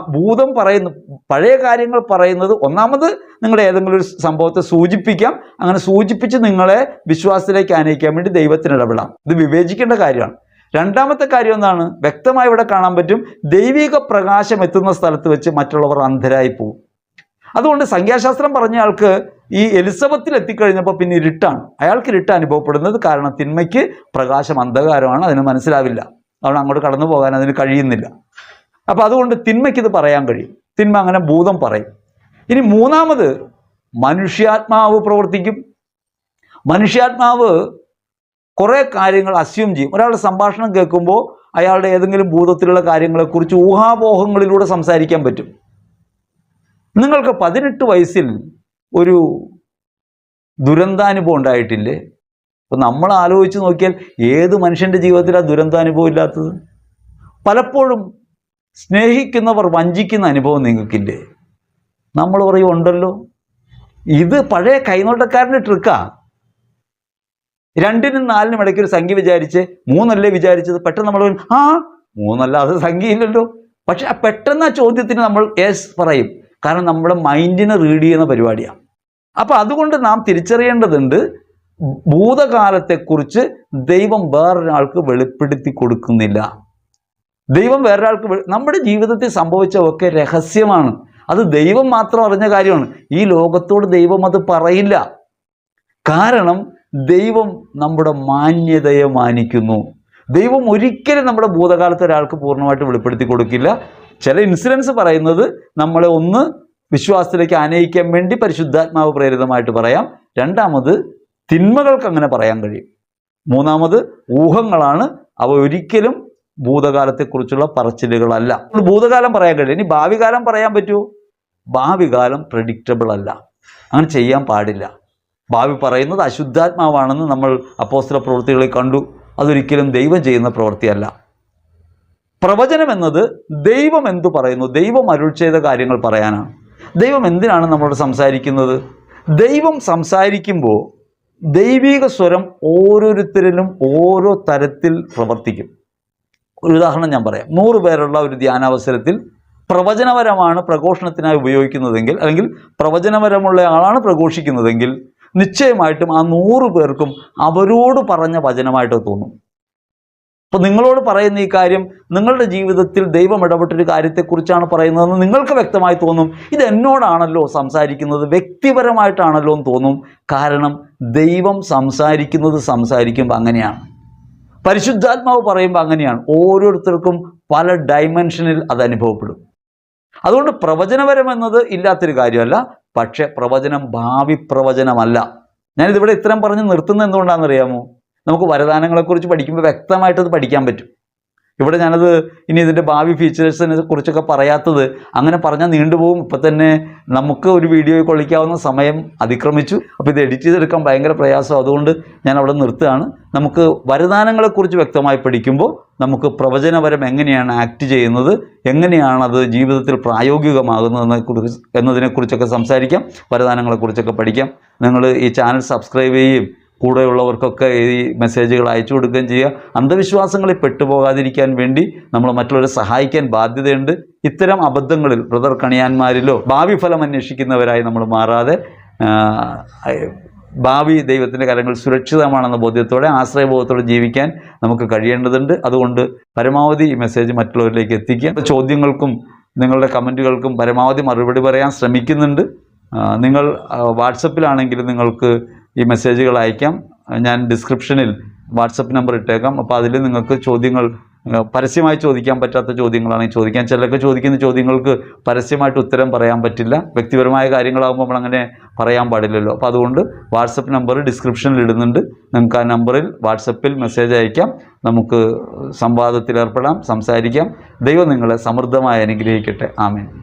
ഭൂതം പറയുന്നു പഴയ കാര്യങ്ങൾ പറയുന്നത് ഒന്നാമത് നിങ്ങളുടെ ഏതെങ്കിലും ഒരു സംഭവത്തെ സൂചിപ്പിക്കാം. അങ്ങനെ സൂചിപ്പിച്ച് നിങ്ങളെ വിശ്വാസത്തിലേക്ക് ആനയിക്കാൻ വേണ്ടി ദൈവത്തിന് ഇടപെടാം. ഇത് വിവേചിക്കേണ്ട കാര്യമാണ്. രണ്ടാമത്തെ കാര്യം എന്താണ്? വ്യക്തമായി ഇവിടെ കാണാൻ പറ്റും ദൈവിക പ്രകാശം എത്തുന്ന സ്ഥലത്ത് വെച്ച് മറ്റുള്ളവർ അന്ധരായി പോകും അതുകൊണ്ട് സംഖ്യാശാസ്ത്രം പറഞ്ഞ ആൾക്ക് ഈ എലിസബത്തിൽ എത്തിക്കഴിഞ്ഞപ്പോൾ പിന്നെ ഇരുട്ടാണ്. അയാൾക്ക് ഇരുട്ട് അനുഭവപ്പെടുന്നത് കാരണം തിന്മയ്ക്ക് പ്രകാശം അന്ധകാരമാണ് അതിന് മനസ്സിലാവില്ല. അതുകൊണ്ട് അങ്ങോട്ട് കടന്നു പോകാൻ അതിന് കഴിയുന്നില്ല. അപ്പം അതുകൊണ്ട് തിന്മയ്ക്ക് ഇത് പറയാൻ കഴിയും. തിന്മ അങ്ങനെ ഭൂതം പറയും. ഇനി മൂന്നാമത് മനുഷ്യാത്മാവ് പ്രവർത്തിക്കും. മനുഷ്യാത്മാവ് കുറേ കാര്യങ്ങൾ അസ്യൂം ചെയ്യും. ഒരാളുടെ സംഭാഷണം കേൾക്കുമ്പോൾ അയാളുടെ ഏതെങ്കിലും ഭൂതത്തിലുള്ള കാര്യങ്ങളെക്കുറിച്ച് ഊഹാപോഹങ്ങളിലൂടെ സംസാരിക്കാൻ പറ്റും. നിങ്ങൾക്ക് പതിനെട്ട് വയസ്സിൽ ഒരു ദുരന്താനുഭവം ഉണ്ടായിട്ടില്ലേ? അപ്പം നമ്മൾ ആലോചിച്ച് നോക്കിയാൽ ഏത് മനുഷ്യന്റെ ജീവിതത്തിലാണ് ദുരന്താനുഭവം ഇല്ലാത്തത്? പലപ്പോഴും സ്നേഹിക്കുന്നവർ വഞ്ചിക്കുന്ന അനുഭവം നിങ്ങൾക്കില്ലേ? നമ്മൾ പറയും ഉണ്ടല്ലോ. ഇത് പഴയ കൈനോട്ടക്കാരന്റെ ട്രിക്കാ. രണ്ടിനും നാലിനും ഇടയ്ക്ക് ഒരു സംഖ്യ വിചാരിച്ച് മൂന്നല്ലേ വിചാരിച്ചത്? പെട്ടെന്ന് നമ്മൾ ആ മൂന്നല്ല അത് സംഖ്യയില്ലല്ലോ. പക്ഷെ പെട്ടെന്ന് ആ ചോദ്യത്തിന് നമ്മൾ യെസ് പറയും. കാരണം നമ്മുടെ മൈൻഡിനെ റീഡ് ചെയ്യുന്ന പരിപാടിയാണ്. അപ്പോൾ അതുകൊണ്ട് നാം തിരിച്ചറിയേണ്ടതുണ്ട് ഭൂതകാലത്തെക്കുറിച്ച് ദൈവം വേറൊരാൾക്ക് വെളിപ്പെടുത്തി കൊടുക്കുന്നില്ല. ദൈവം വേറൊരാൾക്ക് നമ്മുടെ ജീവിതത്തിൽ സംഭവിച്ചതൊക്കെ രഹസ്യമാണ്. അത് ദൈവം മാത്രം അറിഞ്ഞ കാര്യമാണ്. ഈ ലോകത്തോട് ദൈവം അത് പറയില്ല. കാരണം ദൈവം നമ്മുടെ മാന്യതയെ മാനിക്കുന്നു. ദൈവം ഒരിക്കലും നമ്മുടെ ഭൂതകാലത്ത് ഒരാൾക്ക് പൂർണമായിട്ട് വെളിപ്പെടുത്തി കൊടുക്കില്ല. ചില ഇൻസിഡൻസ് പറയുന്നത് നമ്മളെ ഒന്ന് വിശ്വാസത്തിലേക്ക് ആനയിക്കാൻ വേണ്ടി പരിശുദ്ധാത്മാവ് പ്രേരിതമായിട്ട് പറയാം. രണ്ടാമത് തിന്മകൾക്ക് അങ്ങനെ പറയാൻ കഴിയും. മൂന്നാമത് ഊഹങ്ങളാണ്. അവ ഒരിക്കലും ഭൂതകാലത്തെക്കുറിച്ചുള്ള പറച്ചിലുകളല്ല. ഭൂതകാലം പറയാൻ കഴിയും ഇനി ഭാവി കാലം പറയാൻ പറ്റുമോ? ഭാവി കാലം പ്രഡിക്റ്റബിൾ അല്ല. അങ്ങനെ ചെയ്യാൻ പാടില്ല. ഭാവി പറയുന്നത് അശുദ്ധാത്മാവാണെന്ന് നമ്മൾ അപ്പോസ്തല പ്രവൃത്തികളിൽ കണ്ടു. അതൊരിക്കലും ദൈവം ചെയ്യുന്ന പ്രവൃത്തിയല്ല. പ്രവചനം എന്നത് ദൈവം എന്തു പറയുന്നു? ദൈവം അരുൾ ചെയ്ത കാര്യങ്ങൾ പറയാനാണ്. ദൈവം എന്തിനാണ് നമ്മളോട് സംസാരിക്കുന്നത്? ദൈവം സംസാരിക്കുമ്പോൾ ദൈവിക സ്വരം ഓരോരുത്തരിലും ഓരോ തരത്തിൽ പ്രവർത്തിക്കും. ഒരു ഉദാഹരണം ഞാൻ പറയാം. നൂറ് പേരുള്ള ഒരു ധ്യാനാവസരത്തിൽ പ്രവചനപരമാണ് പ്രഘോഷണത്തിനായി ഉപയോഗിക്കുന്നതെങ്കിൽ അല്ലെങ്കിൽ പ്രവചനപരമുള്ള ആളാണ് പ്രഘോഷിക്കുന്നതെങ്കിൽ നിശ്ചയമായിട്ടും ആ നൂറ് പേർക്കും അവരോട് പറഞ്ഞ വചനമായിട്ട് തോന്നും. അപ്പോൾ നിങ്ങളോട് പറയുന്ന ഈ കാര്യം നിങ്ങളുടെ ജീവിതത്തിൽ ദൈവം ഇടപെട്ടൊരു കാര്യത്തെക്കുറിച്ചാണ് പറയുന്നതെന്ന് നിങ്ങൾക്ക് വ്യക്തമായി തോന്നും. ഇത് എന്നോടാണല്ലോ സംസാരിക്കുന്നത്? വ്യക്തിപരമായിട്ടാണല്ലോ എന്ന് തോന്നും. കാരണം ദൈവം സംസാരിക്കുന്നത് സംസാരിക്കുമ്പോൾ അങ്ങനെയാണ്. പരിശുദ്ധാത്മാവ് പറയുമ്പോൾ അങ്ങനെയാണ്. ഓരോരുത്തർക്കും പല ഡൈമെൻഷനിൽ അത് അനുഭവപ്പെടും. അതുകൊണ്ട് പ്രവചനപരം എന്നത് ഇല്ലാത്തൊരു കാര്യമല്ല പക്ഷെ പ്രവചനം ഭാവി പ്രവചനമല്ല. ഞാനിതിവിടെ ഇത്രയും പറഞ്ഞ് നിർത്തുന്നത് എന്തുകൊണ്ടാണെന്നറിയാമോ? നമുക്ക് വരദാനങ്ങളെക്കുറിച്ച് പഠിക്കുമ്പോൾ വ്യക്തമായിട്ട് അത് പഠിക്കാൻ പറ്റും. ഇവിടെ ഞാനത് ഇനി ഇതിന്റെ ഭാവി ഫീച്ചേഴ്സിനെ കുറിച്ചൊക്കെ പറയാത്തത് അങ്ങനെ പറഞ്ഞാൽ നീണ്ടുപോകും ഇപ്പം തന്നെ നമുക്ക് ഒരു വീഡിയോ കൊള്ളിക്കാവുന്ന സമയം അതിക്രമിച്ചു. അപ്പോൾ ഇത് എഡിറ്റ് ചെയ്തെടുക്കാൻ ഭയങ്കര പ്രയാസം. അതുകൊണ്ട് ഞാൻ അവിടെ നിർത്തുകയാണ്. നമുക്ക് വരദാനങ്ങളെക്കുറിച്ച് വ്യക്തമായി പഠിക്കുമ്പോൾ നമുക്ക് പ്രവചനപരം എങ്ങനെയാണ് ആക്ട് ചെയ്യുന്നത് എങ്ങനെയാണ് അത് ജീവിതത്തിൽ പ്രായോഗികമാകുന്നതെന്നെ കുറിച്ച് എന്നതിനെക്കുറിച്ചൊക്കെ സംസാരിക്കാം. വരദാനങ്ങളെക്കുറിച്ചൊക്കെ പഠിക്കാം. നിങ്ങൾ ഈ ചാനൽ സബ്സ്ക്രൈബ് ചെയ്യുകയും കൂടെയുള്ളവർക്കൊക്കെ ഈ മെസ്സേജുകൾ അയച്ചു കൊടുക്കുകയും ചെയ്യുക. അന്ധവിശ്വാസങ്ങളിൽ പെട്ടുപോകാതിരിക്കാൻ വേണ്ടി നമ്മൾ മറ്റുള്ളവരെ സഹായിക്കാൻ ബാധ്യതയുണ്ട്. ഇത്തരം അബദ്ധങ്ങളിൽ ബ്രദർ കണിയാന്മാരിലോ ഭാവി ഫലം അന്വേഷിക്കുന്നവരായി നമ്മൾ മാറാതെ ഭാവി ദൈവത്തിന്റെ കാര്യങ്ങൾ സുരക്ഷിതമാണെന്ന ബോധ്യത്തോടെ ആശ്രയബോധത്തോടെ ജീവിക്കാൻ നമുക്ക് കഴിയേണ്ടതുണ്ട്. അതുകൊണ്ട് പരമാവധി ഈ മെസ്സേജ് മറ്റുള്ളവരിലേക്ക് എത്തിക്കുക. ചോദ്യങ്ങൾക്കും നിങ്ങളുടെ കമന്റുകൾക്കും പരമാവധി മറുപടി പറയാൻ ശ്രമിക്കുന്നുണ്ട്. നിങ്ങൾ വാട്സപ്പിലാണെങ്കിലും നിങ്ങൾക്ക് ഈ മെസ്സേജുകൾ അയക്കാം. ഞാൻ ഡിസ്ക്രിപ്ഷനിൽ വാട്സപ്പ് നമ്പർ ഇട്ടേക്കാം. അപ്പോൾ അതിൽ നിങ്ങൾക്ക് ചോദ്യങ്ങൾ പരസ്യമായി ചോദിക്കാൻ പറ്റാത്ത ചോദ്യങ്ങളാണെങ്കിൽ ചോദിക്കാം. ചിലർക്ക് ചോദിക്കുന്ന ചോദ്യങ്ങൾക്ക് പരസ്യമായിട്ട് ഉത്തരം പറയാൻ പറ്റില്ല. വ്യക്തിപരമായ കാര്യങ്ങളാകുമ്പോൾ നമ്മൾ അങ്ങനെ പറയാൻ പാടില്ലല്ലോ. അപ്പോൾ അതുകൊണ്ട് വാട്സപ്പ് നമ്പർ ഡിസ്ക്രിപ്ഷനിൽ ഇടുന്നുണ്ട്. നിങ്ങൾക്ക് ആ നമ്പറിൽ വാട്സപ്പിൽ മെസ്സേജ് അയക്കാം. നമുക്ക് സംവാദത്തിൽ ഏർപ്പെടാം സംസാരിക്കാം. ദൈവം നിങ്ങളെ സമൃദ്ധമായി അനുഗ്രഹിക്കട്ടെ. ആമേൻ.